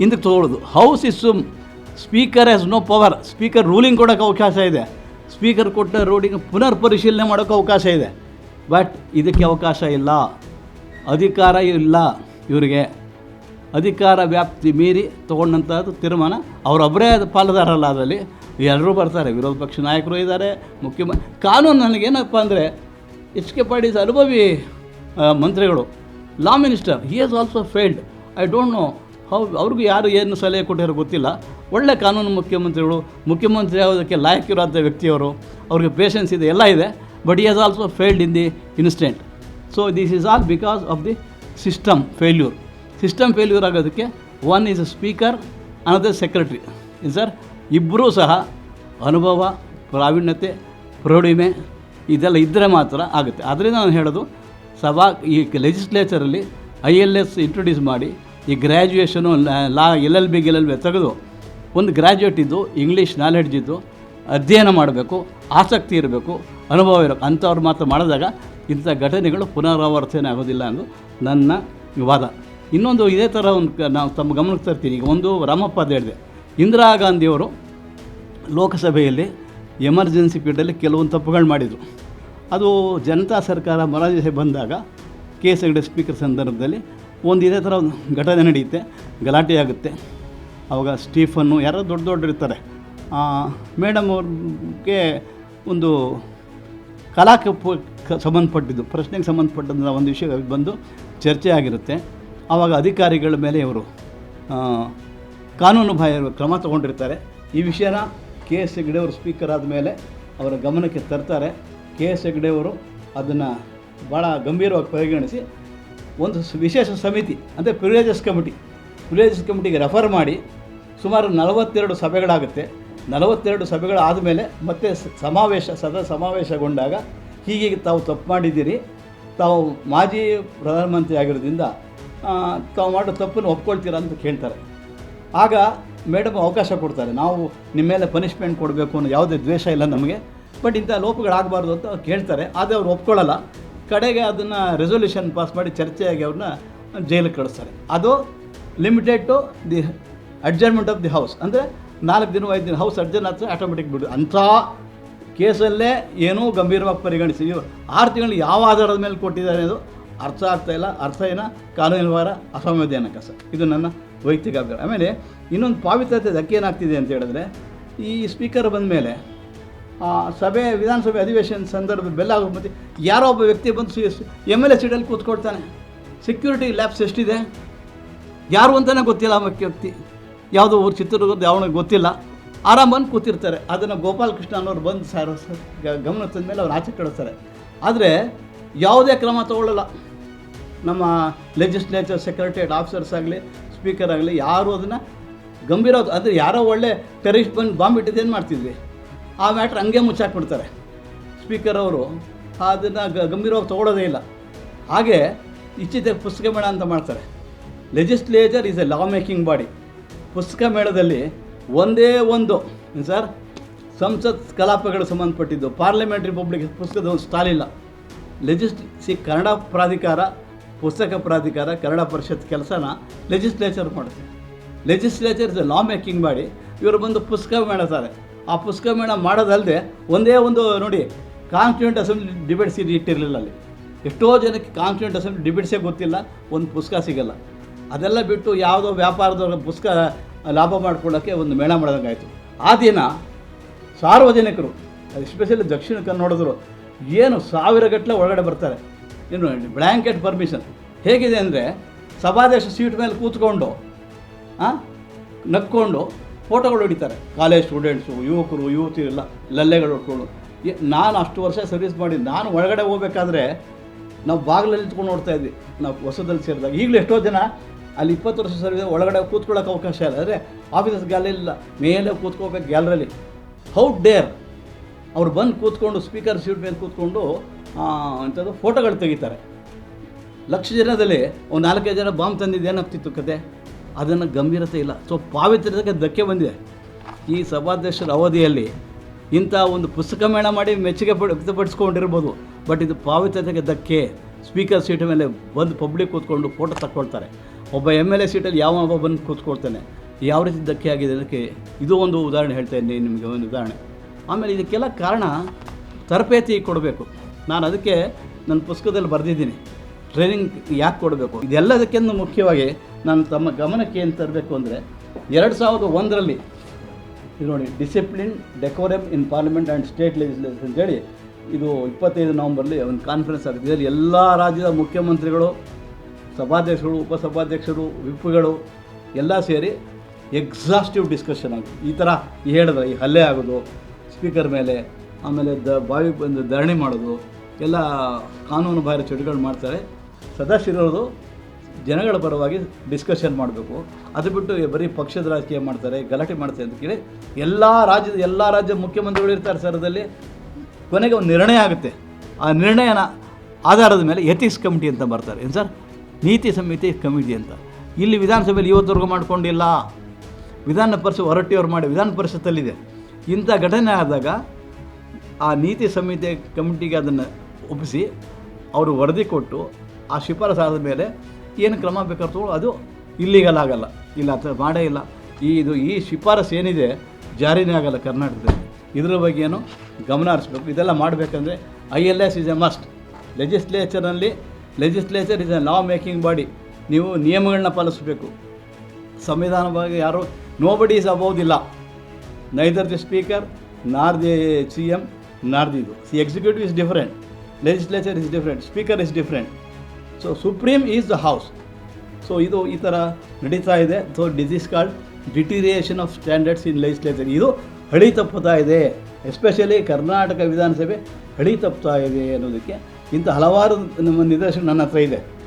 ಹಿಂದಕ್ಕೆ ತೊಗೊಳ್ಳೋದು ಹೌಸ್ ಇಸ್ ಸುಮ್ speaker has no power speaker ruling ಕೊಡೋಕ್ಕೆ ಅವಕಾಶ ಇದೆ. ಸ್ಪೀಕರ್ ಕೊಟ್ಟ ರೂಲಿಂಗ್ ಪುನರ್ ಪರಿಶೀಲನೆ ಮಾಡೋಕ್ಕೆ ಅವಕಾಶ ಇದೆ. ಬಟ್ ಇದಕ್ಕೆ ಅವಕಾಶ ಇಲ್ಲ. ಅಧಿಕಾರ ಇಲ್ಲ. ಇವರಿಗೆ ಅಧಿಕಾರ ವ್ಯಾಪ್ತಿ ಮೀರಿ ತೊಗೊಂಡಂಥದ್ದು ತೀರ್ಮಾನ. ಅವರೊಬ್ಬರೇ ಪಾಲುದಾರಲ್ಲ ಅದರಲ್ಲಿ. ಎಲ್ಲರೂ ಬರ್ತಾರೆ, ವಿರೋಧ ಪಕ್ಷ ನಾಯಕರು ಇದ್ದಾರೆ, ಮುಖ್ಯಮ, ಕಾನೂನು ನನಗೇನಪ್ಪ ಅಂದರೆ, ಎಚ್ ಕೆ ಪಾಟೀಸ್ ಅನುಭವಿ ಮಂತ್ರಿಗಳು. Law minister he is also failed I don't know how ಅವ್ರಿಗೂ ಯಾರು ಏನು ಸಲಹೆ ಕೊಟ್ಟಿರೋ ಗೊತ್ತಿಲ್ಲ. ಒಳ್ಳೆ ಕಾನೂನು ಮುಖ್ಯಮಂತ್ರಿಗಳು, ಮುಖ್ಯಮಂತ್ರಿ ಆಗೋದಕ್ಕೆ ಲಾಯಕ್ಕಿರೋಂಥ ವ್ಯಕ್ತಿಯವರು, ಅವ್ರಿಗೆ ಪೇಷನ್ಸ್ ಇದೆ, ಎಲ್ಲ ಇದೆ but as also failed in the instant so this is all because of the system failure system failure ಆಗೋದಕ್ಕೆ one is a speaker another secretary sir ಇಬ್ಬರೂ ಸಹ ಅನುಭವ, ಪ್ರಾವೀಣ್ಯತೆ, ಪ್ರೌಢಿಮೆ, ಇದೆಲ್ಲ ಇದ್ದರೆ ಮಾತ್ರ ಆಗುತ್ತೆ. ಅದರಿಂದ ನಾನು ಹೇಳೋದು, ಸಭಾ, ಈ ಲೆಜಿಸ್ಲೇಚರಲ್ಲಿ ಐ ಎಲ್ ಎಸ್ ಇಂಟ್ರೊಡ್ಯೂಸ್ ಮಾಡಿ, ಈ graduation law L L B ಗೆಲ್ ಎಲ್ ಬಿ ತೆಗೆದು ಒಂದು ಗ್ರ್ಯಾಜುಯೇಟ್ ಇದ್ದು ಇಂಗ್ಲೀಷ್ ನಾಲೆಡ್ಜ್ ಇದ್ದು, ಅಧ್ಯಯನ ಮಾಡಬೇಕು, ಆಸಕ್ತಿ ಇರಬೇಕು, ಅನುಭವ ಇರಬೇಕು, ಅಂಥವ್ರು ಮಾತ್ರ ಮಾಡಿದಾಗ ಇಂಥ ಘಟನೆಗಳು ಪುನರಾವರ್ತನೆ ಆಗೋದಿಲ್ಲ ಅನ್ನೋದು ನನ್ನ ವಾದ. ಇನ್ನೊಂದು ಇದೇ ಥರ ಒಂದು ನಾವು ತಮ್ಮ ಗಮನಕ್ಕೆ ತರ್ತೀನಿ. ಈಗ ಒಂದು ರಾಮಪ್ಪ ಅದು ಹೇಳಿದೆ. ಇಂದಿರಾ ಗಾಂಧಿಯವರು ಲೋಕಸಭೆಯಲ್ಲಿ ಎಮರ್ಜೆನ್ಸಿ ಪೀರಿಯಡಲ್ಲಿ ಕೆಲವೊಂದು ತಪ್ಪುಗಳು ಮಾಡಿದರು. ಅದು ಜನತಾ ಸರ್ಕಾರ ಮೊರಾರ್ಜಿ ಬಂದಾಗ ಕೆ ಎಸ್ ಹೆಗ್ಡೆ ಸ್ಪೀಕರ್ ಸಂದರ್ಭದಲ್ಲಿ ಒಂದು ಇದೇ ಥರ ಒಂದು ಘಟನೆ ನಡೆಯುತ್ತೆ. ಗಲಾಟೆ ಆಗುತ್ತೆ. ಆವಾಗ ಸ್ಟೀಫನ್ನು ಯಾರೋ ದೊಡ್ಡ ದೊಡ್ಡ ಇರ್ತಾರೆ. ಮೇಡಮ್ ಅವ್ರಿಗೆ ಒಂದು ಕಲಾಕ್ಕೆ ಪ- ಕ- ಸಂಬಂಧಪಟ್ಟಿದ್ದು, ಪ್ರಶ್ನೆಗೆ ಸಂಬಂಧಪಟ್ಟಂಥ ಒಂದು ವಿಷಯ ಬಂದು ಚರ್ಚೆ ಆಗಿರುತ್ತೆ. ಆವಾಗ ಅಧಿಕಾರಿಗಳ ಮೇಲೆ ಇವರು ಕಾನೂನು ಬಾಹಿರ ಕ್ರಮ ತಗೊಂಡಿರ್ತಾರೆ. ಈ ವಿಷಯನ ಕೆ ಎಸ್ ಹೆಗ್ಡೆ ಅವರು ಸ್ಪೀಕರ್ ಆದಮೇಲೆ ಅವರ ಗಮನಕ್ಕೆ ತರ್ತಾರೆ. ಕೆ ಎಸ್ ಹೆಗ್ಡೆ ಅವರು ಅದನ್ನು ಭಾಳ ಗಂಭೀರವಾಗಿ ಪರಿಗಣಿಸಿ ಒಂದು ವಿಶೇಷ ಸಮಿತಿ, ಅಂದರೆ ಪ್ರಿವಿಲೇಜಸ್ ಕಮಿಟಿ, ಪ್ರಿವಿಲೇಜಸ್ ಕಮಿಟಿಗೆ ರೆಫರ್ ಮಾಡಿ ಸುಮಾರು ನಲವತ್ತೆರಡು ಸಭೆಗಳಾಗುತ್ತೆ. ನಲವತ್ತೆರಡು ಸಭೆಗಳಾದ ಮೇಲೆ ಮತ್ತೆ ಸಮಾವೇಶ, ಸದಾ ಸಮಾವೇಶಗೊಂಡಾಗ ಹೀಗೆ ತಾವು ತಪ್ಪು ಮಾಡಿದ್ದೀರಿ. ತಾವು ಮಾಜಿ ಪ್ರಧಾನಮಂತ್ರಿ ಆಗಿರೋದ್ರಿಂದ ತಾವು ಮಾಡೋ ತಪ್ಪನ್ನು ಒಪ್ಕೊಳ್ತೀರಾ ಅಂತ ಕೇಳ್ತಾರೆ. ಆಗ ಮೇಡಮ್ ಅವಕಾಶ ಕೊಡ್ತಾರೆ. ನಾವು ನಿಮ್ಮ ಮೇಲೆ ಪನಿಷ್ಮೆಂಟ್ ಕೊಡಬೇಕು ಅನ್ನೋ ಯಾವುದೇ ದ್ವೇಷ ಇಲ್ಲ ನಮಗೆ. ಬಟ್ ಇಂಥ ಲೋಪಗಳಾಗಬಾರ್ದು ಅಂತ ಅವ್ರು ಕೇಳ್ತಾರೆ. ಆದರೆ ಅವ್ರು ಒಪ್ಕೊಳ್ಳಲ್ಲ ಕಡೆಗೆ ಅದನ್ನು ರೆಸೊಲ್ಯೂಷನ್ ಪಾಸ್ ಮಾಡಿ ಚರ್ಚೆಯಾಗಿ ಅವ್ರನ್ನ ಜೈಲಿಗೆ ಕಳಿಸ್ತಾರೆ. ಅದು limited to the adjournment of the house ಅಂದರೆ ನಾಲ್ಕು ದಿನ, ಐದು ದಿನ ಹೌಸ್ ಅಡ್ಜರ್ನ್ ಆದರೆ ಆಟೋಮೆಟಿಕ್ ಬಿಡು ಅಂಥ ಕೇಸಲ್ಲೇ ಏನೂ ಗಂಭೀರವಾಗಿ ಪರಿಗಣಿಸಿ ಆರು ತಿಂಗಳು ಯಾವ ಆಧಾರದ ಮೇಲೆ ಕೊಟ್ಟಿದ್ದಾರೆ ಅದು ಅರ್ಥ ಆಗ್ತಾ ಇಲ್ಲ. ಅರ್ಥ ಏನ? ಕಾನೂನು ವಾರ ಅಸಂವಿಧಾನಕ ಸರ್. ಇದು ನನ್ನ ವೈಯಕ್ತಿಕ ಅಭಿಪ್ರಾಯ. ಆಮೇಲೆ ಇನ್ನೊಂದು ಪಾವಿತ್ರತೆ ಧಕ್ಕೆ ಏನಾಗ್ತಿದೆ ಅಂತ ಹೇಳಿದ್ರೆ, ಈ ಸ್ಪೀಕರ್ ಬಂದ ಮೇಲೆ ಸಭೆ, ವಿಧಾನಸಭೆ ಅಧಿವೇಶನ ಸಂದರ್ಭ ಬೆಲ್ಲ ಆಗೋ ಮತ್ತೆ ಯಾರೋ ಒಬ್ಬ ವ್ಯಕ್ತಿ ಬಂದು ಸಿ ಎಂ ಎಲ್ ಎ ಸೀಟಲ್ಲಿ ಕೂತ್ಕೊಳ್ತಾನೆ. ಸೆಕ್ಯೂರಿಟಿ ಲ್ಯಾಬ್ಸ್ ಎಷ್ಟಿದೆ? ಯಾರು ಅಂತಲೇ ಗೊತ್ತಿಲ್ಲ ಆ ವ್ಯಕ್ತಿ. ಯಾವುದೋ ಊರು ಚಿತ್ರದುರ್ಗದ ಯಾವನಿಗೆ ಗೊತ್ತಿಲ್ಲ. ಆರಾಮ್ ಬಂದು ಕೂತಿರ್ತಾರೆ. ಅದನ್ನು ಗೋಪಾಲಕೃಷ್ಣ ಅನ್ನೋರು ಬಂದು ಸಾರ ಗಮನ ತಂದ ಮೇಲೆ ಅವ್ರು ಆಚೆ ಕಳಿಸ್ತಾರೆ. ಆದರೆ ಯಾವುದೇ ಕ್ರಮ ತಗೊಳ್ಳಲ್ಲ. ನಮ್ಮ ಲೆಜಿಸ್ಲೇಚರ್ ಸೆಕ್ರೆಟರಿಯೇಟ್ ಆಫೀಸರ್ಸ್ ಆಗಲಿ ಸ್ಪೀಕರ್ ಆಗಲಿ ಯಾರು ಅದನ್ನು ಗಂಭೀರ ಅಂದರೆ ಯಾರೋ ಒಳ್ಳೆ ಟೆರಿಸ್ಟ್ ಬಂದು ಬಾಂಬ್ ಇಟ್ಟಿದ್ದು ಏನು ಮಾಡ್ತಿದ್ವಿ? ಆ ಮ್ಯಾಟ್ರ್ ಹಂಗೆ ಮುಚ್ಚಾಕ್ಬಿಡ್ತಾರೆ. ಸ್ಪೀಕರ್ ಅವರು ಅದನ್ನು ಗಂಭೀರವಾಗಿ ತಗೊಳ್ಳೋದೇ ಇಲ್ಲ. ಹಾಗೆ ಇಚ್ಛಿತ ಪುಸ್ತಕ ಮೇಳ ಅಂತ ಮಾಡ್ತಾರೆ. Legislature is a law making body ಪುಸ್ತಕ ಮೇಳದಲ್ಲಿ ಒಂದೇ ಒಂದು ಸರ್? ಸಂಸತ್ ಕಲಾಪಗಳು ಸಂಬಂಧಪಟ್ಟಿದ್ದು ಪಾರ್ಲಿಮೆಂಟ್ ರಿಪಬ್ಲಿಕ್ ಪುಸ್ತಕದ ಒಂದು ಸ್ಟಾಲ್ ಇಲ್ಲ. ಲೆಜಿಸ್ ಕನ್ನಡ ಪ್ರಾಧಿಕಾರ, ಪುಸ್ತಕ ಪ್ರಾಧಿಕಾರ, ಕನ್ನಡ ಪರಿಷತ್ ಕೆಲಸನ ಲೆಜಿಸ್ಲೇಚರ್ ಮಾಡುತ್ತೆ. Legislature is a law making ಮಾಡಿ ಇವರು ಬಂದು ಪುಸ್ತಕ ಮೇಳತಾರೆ ಆ ಪುಸ್ತಕ ಮೇಳ ಮಾಡೋದಲ್ಲದೆ ಒಂದೇ ಒಂದು, ನೋಡಿ ಕಾನ್ಸ್ಟಿಟ್ಯೂಂಟ್ ಅಸೆಂಬ್ಲಿ ಡಿಬೇಟ್ ಸೀಟ್ ಇಟ್ಟಿರಲಿಲ್ಲ ಅಲ್ಲಿ. ಎಷ್ಟೋ ಜನಕ್ಕೆ ಕಾನ್ಸ್ಟಿಟ್ಯೂಂಟ್ ಅಸೆಂಬ್ಲಿ ಡಿಬೇಟ್ಸೇ ಗೊತ್ತಿಲ್ಲ, ಒಂದು ಪುಸ್ತಕ ಸಿಗಲ್ಲ. ಅದೆಲ್ಲ ಬಿಟ್ಟು ಯಾವುದೋ ವ್ಯಾಪಾರದವ್ರ ಪುಸ್ತಕ ಲಾಭ ಮಾಡ್ಕೊಳ್ಳೋಕ್ಕೆ ಒಂದು ಮೇಳ ಮಾಡಿದಂಗಾಯಿತು. ಆ ದಿನ ಸಾರ್ವಜನಿಕರು ಎಸ್ಪೆಷಲಿ ದಕ್ಷಿಣ ಕನ್ನಡದರು ಏನು ಸಾವಿರ ಗಟ್ಟಲೆ ಒಳಗಡೆ ಬರ್ತಾರೆ. ಏನು ಬ್ಲ್ಯಾಂಕೆಟ್ ಪರ್ಮಿಷನ್ ಹೇಗಿದೆ ಅಂದರೆ ಸಭಾಧ್ಯಕ್ಷ ಸೀಟ್ ಮೇಲೆ ಕೂತ್ಕೊಂಡು ಹಾಂ ನಕ್ಕೊಂಡು ಫೋಟೋಗಳು ಹೊಡಿತಾರೆ. ಕಾಲೇಜ್ ಸ್ಟೂಡೆಂಟ್ಸು ಯುವಕರು, ಯುವತಿ ಎಲ್ಲ, ಲಲ್ಲೆಗಳು ಹೊಡ್ಕೊಂಡು ನಾನು ಅಷ್ಟು ವರ್ಷ ಸರ್ವಿಸ್ ಮಾಡಿ, ನಾನು ಒಳಗಡೆ ಹೋಗ್ಬೇಕಾದ್ರೆ ನಾವು ಬಾಗಿಲಲ್ಲಿ ನಿಂತ್ಕೊಂಡು ನೋಡ್ತಾ ಇದ್ವಿ. ನಾವು ಹೊಸದಲ್ಲಿ ಸೇರಿದಾಗ. ಈಗಲೂ ಎಷ್ಟೋ ಜನ ಅಲ್ಲಿ ಇಪ್ಪತ್ತು ವರ್ಷ ಸರ್ವಿಸ್ ಒಳಗಡೆ ಕೂತ್ಕೊಳ್ಳೋಕೆ ಅವಕಾಶ ಇಲ್ಲ. ಅಂದರೆ ಆಫೀಸಸ್ ಗ್ಯಾಲರಿ ಇಲ್ಲ. ಮೇಲೆ ಕೂತ್ಕೋಬೇಕು ಗ್ಯಾಲರಲ್ಲಿ ಹೌ ಡೇರ್ ಅವ್ರು ಬಂದು ಕೂತ್ಕೊಂಡು ಸ್ಪೀಕರ್ ಸೀಟ್ ಮೇಲೆ ಕೂತ್ಕೊಂಡು ಅಂಥದ್ದು ಫೋಟೋಗಳು ತೆಗಿತಾರೆ. ಲಕ್ಷ ಜನದಲ್ಲಿ ಒಂದು ನಾಲ್ಕೈದು ಜನ ಬಾಂಬ್ ತಂದಿದ್ದು ಏನಾಗ್ತಿತ್ತು ಕತೆ? ಅದನ್ನು ಗಂಭೀರತೆ ಇಲ್ಲ. ಸೊ ಪಾವಿತ್ರ್ಯತೆಗೆ ಧಕ್ಕೆ ಬಂದಿದೆ. ಈ ಸಭಾಧ್ಯಕ್ಷರ ಅವಧಿಯಲ್ಲಿ ಇಂಥ ಒಂದು ಪುಸ್ತಕ ಮೇಳ ಮಾಡಿ ಮೆಚ್ಚುಗೆ ಪಡ್, ವ್ಯಕ್ತಪಡಿಸ್ಕೊಂಡಿರ್ಬೋದು. ಬಟ್ ಇದು ಪಾವಿತ್ರ್ಯತೆಗೆ ಧಕ್ಕೆ. ಸ್ಪೀಕರ್ ಸೀಟ್ ಮೇಲೆ ಬಂದು ಪಬ್ಲಿಕ್ ಕೂತ್ಕೊಂಡು ಫೋಟೋ ತಕ್ಕೊಳ್ತಾರೆ. ಒಬ್ಬ ಎಂ ಎಲ್ ಎ ಸೀಟಲ್ಲಿ ಯಾವ ಬಂದು ಕೂತ್ಕೊಳ್ತಾನೆ, ಯಾವ ರೀತಿ ಧಕ್ಕೆ ಆಗಿದೆ ಅದಕ್ಕೆ ಇದು ಒಂದು ಉದಾಹರಣೆ ಹೇಳ್ತಾ ಇದ್ದೀನಿ, ನಿಮಗೆ ಒಂದು ಉದಾಹರಣೆ. ಆಮೇಲೆ ಇದಕ್ಕೆಲ್ಲ ಕಾರಣ ತರಬೇತಿ ಕೊಡಬೇಕು. ನಾನು ಅದಕ್ಕೆ ನನ್ನ ಪುಸ್ತಕದಲ್ಲಿ ಬರೆದಿದ್ದೀನಿ. ಟ್ರೈನಿಂಗ್ ಯಾಕೆ ಕೊಡಬೇಕು? ಇದೆಲ್ಲದಕ್ಕಿಂತ ಮುಖ್ಯವಾಗಿ ನಾನು ತಮ್ಮ ಗಮನಕ್ಕೆ ಏನು ತರಬೇಕು ಅಂದರೆ, ಎರಡು ಸಾವಿರದ ಒಂದರಲ್ಲಿ ಇದು ನೋಡಿ discipline decorum in parliament and state legislation ಅಂತೇಳಿ ಇದು ಇಪ್ಪತ್ತೈದು ನವಂಬರ್ಲಿ ಒಂದು ಕಾನ್ಫರೆನ್ಸ್ ಆಗಿದೆ. ಇದರಲ್ಲಿ ಎಲ್ಲ ರಾಜ್ಯದ ಮುಖ್ಯಮಂತ್ರಿಗಳು ಸಭಾಧ್ಯಕ್ಷರು, ಉಪಸಭಾಧ್ಯಕ್ಷರು, ವಿಪ್ಗಳು ಎಲ್ಲ ಸೇರಿ ಎಕ್ಸಾಸ್ಟಿವ್ ಡಿಸ್ಕಷನ್ ಆಗಿ ಈ ಥರ ಹೇಳಿದ್ರೆ ಈ ಹಲ್ಲೆ ಆಗೋದು ಸ್ಪೀಕರ್ ಮೇಲೆ ಆಮೇಲೆ ದ ಬಾವಿ ಬಂದು ಧರಣಿ ಮಾಡೋದು, ಎಲ್ಲ ಕಾನೂನು ಬಾಹಿರ ಚಟುಗಳು ಮಾಡ್ತಾರೆ. ಸದಸ್ಯರವರು ಜನಗಳ ಪರವಾಗಿ ಡಿಸ್ಕಷನ್ ಮಾಡಬೇಕು. ಅದು ಬಿಟ್ಟು ಬರೀ ಪಕ್ಷದ ರಾಜಕೀಯ ಮಾಡ್ತಾರೆ, ಗಲಾಟೆ ಮಾಡ್ತಾರೆ ಅಂತ ಕೇಳಿ ಎಲ್ಲ ರಾಜ್ಯದ, ಎಲ್ಲ ರಾಜ್ಯ ಮುಖ್ಯಮಂತ್ರಿಗಳು ಇರ್ತಾರೆ ಸರದಲ್ಲಿ ಕೊನೆಗೆ ಒಂದು ನಿರ್ಣಯ ಆಗುತ್ತೆ. ಆ ನಿರ್ಣಯನ ಆಧಾರದ ಮೇಲೆ ಎಥಿಕ್ಸ್ ಕಮಿಟಿ ಅಂತ ಬರ್ತಾರೆ. ಏನು ಸರ್? ನೀತಿ ಸಮಿತಿ ಕಮಿಟಿ ಅಂತ. ಇಲ್ಲಿ ವಿಧಾನಸಭೆಯಲ್ಲಿ ಇವತ್ತವರೆಗೂ ಮಾಡಿಕೊಂಡಿಲ್ಲ. ವಿಧಾನ ಪರಿಷತ್ ಹೊರಟ್ಟಿಯವರು ಮಾಡಿ ವಿಧಾನ ಪರಿಷತ್ತಲ್ಲಿದೆ. ಇಂಥ ಘಟನೆ ಆದಾಗ ಆ ನೀತಿ ಸಂಹಿತೆ ಕಮಿಟಿಗೆ ಅದನ್ನು ಒಪ್ಪಿಸಿ ಅವರು ವರದಿ ಕೊಟ್ಟು ಆ ಶಿಫಾರಸು ಆದ ಮೇಲೆ ಏನು ಕ್ರಮ ಬೇಕಾದ್ರೆ ಅದು ಇಲ್ಲಿಗಲ್ ಆಗಲ್ಲ. ಇಲ್ಲ, ಅಥವಾ ಮಾಡೇ ಇಲ್ಲ. ಈ ಇದು ಈ ಶಿಫಾರಸು ಏನಿದೆ ಜಾರಿನೇ ಆಗಲ್ಲ ಕರ್ನಾಟಕದಲ್ಲಿ. ಇದರ ಬಗ್ಗೆ ಏನು ಗಮನ ಹರಿಸ್ಬೇಕು. ಇದೆಲ್ಲ ಮಾಡಬೇಕಂದ್ರೆ I L S is a must ಲೆಜಿಸ್ಲೇಚರಲ್ಲಿ legislature is a law making body ನೀವು ನಿಯಮಗಳನ್ನ ಪಾಲಿಸಬೇಕು. ಸಂವಿಧಾನವಾಗಿ ಯಾರು nobody is ಅಬೌದಿಲ್ಲ neither the speaker nor the C M nor the ಇದು. C executive is different legislature is different speaker is different so supreme is the house so ಇದು ಈ ಥರ ನಡೀತಾ ಇದೆ. So disease is called deterioration of standards in legislature ಇದು ಹಳಿ ತಪ್ಪುತ್ತಾ ಇದೆ. Especially Karnataka ವಿಧಾನಸಭೆ ಹಳಿ ತಪ್ಪುತ್ತಾ ಇದೆ ಅನ್ನೋದಕ್ಕೆ ಇಂಥ ಹಲವಾರು ನಮ್ಮ ನಿದರ್ಶನ ನನ್ನ ಹತ್ರ ಇದೆ.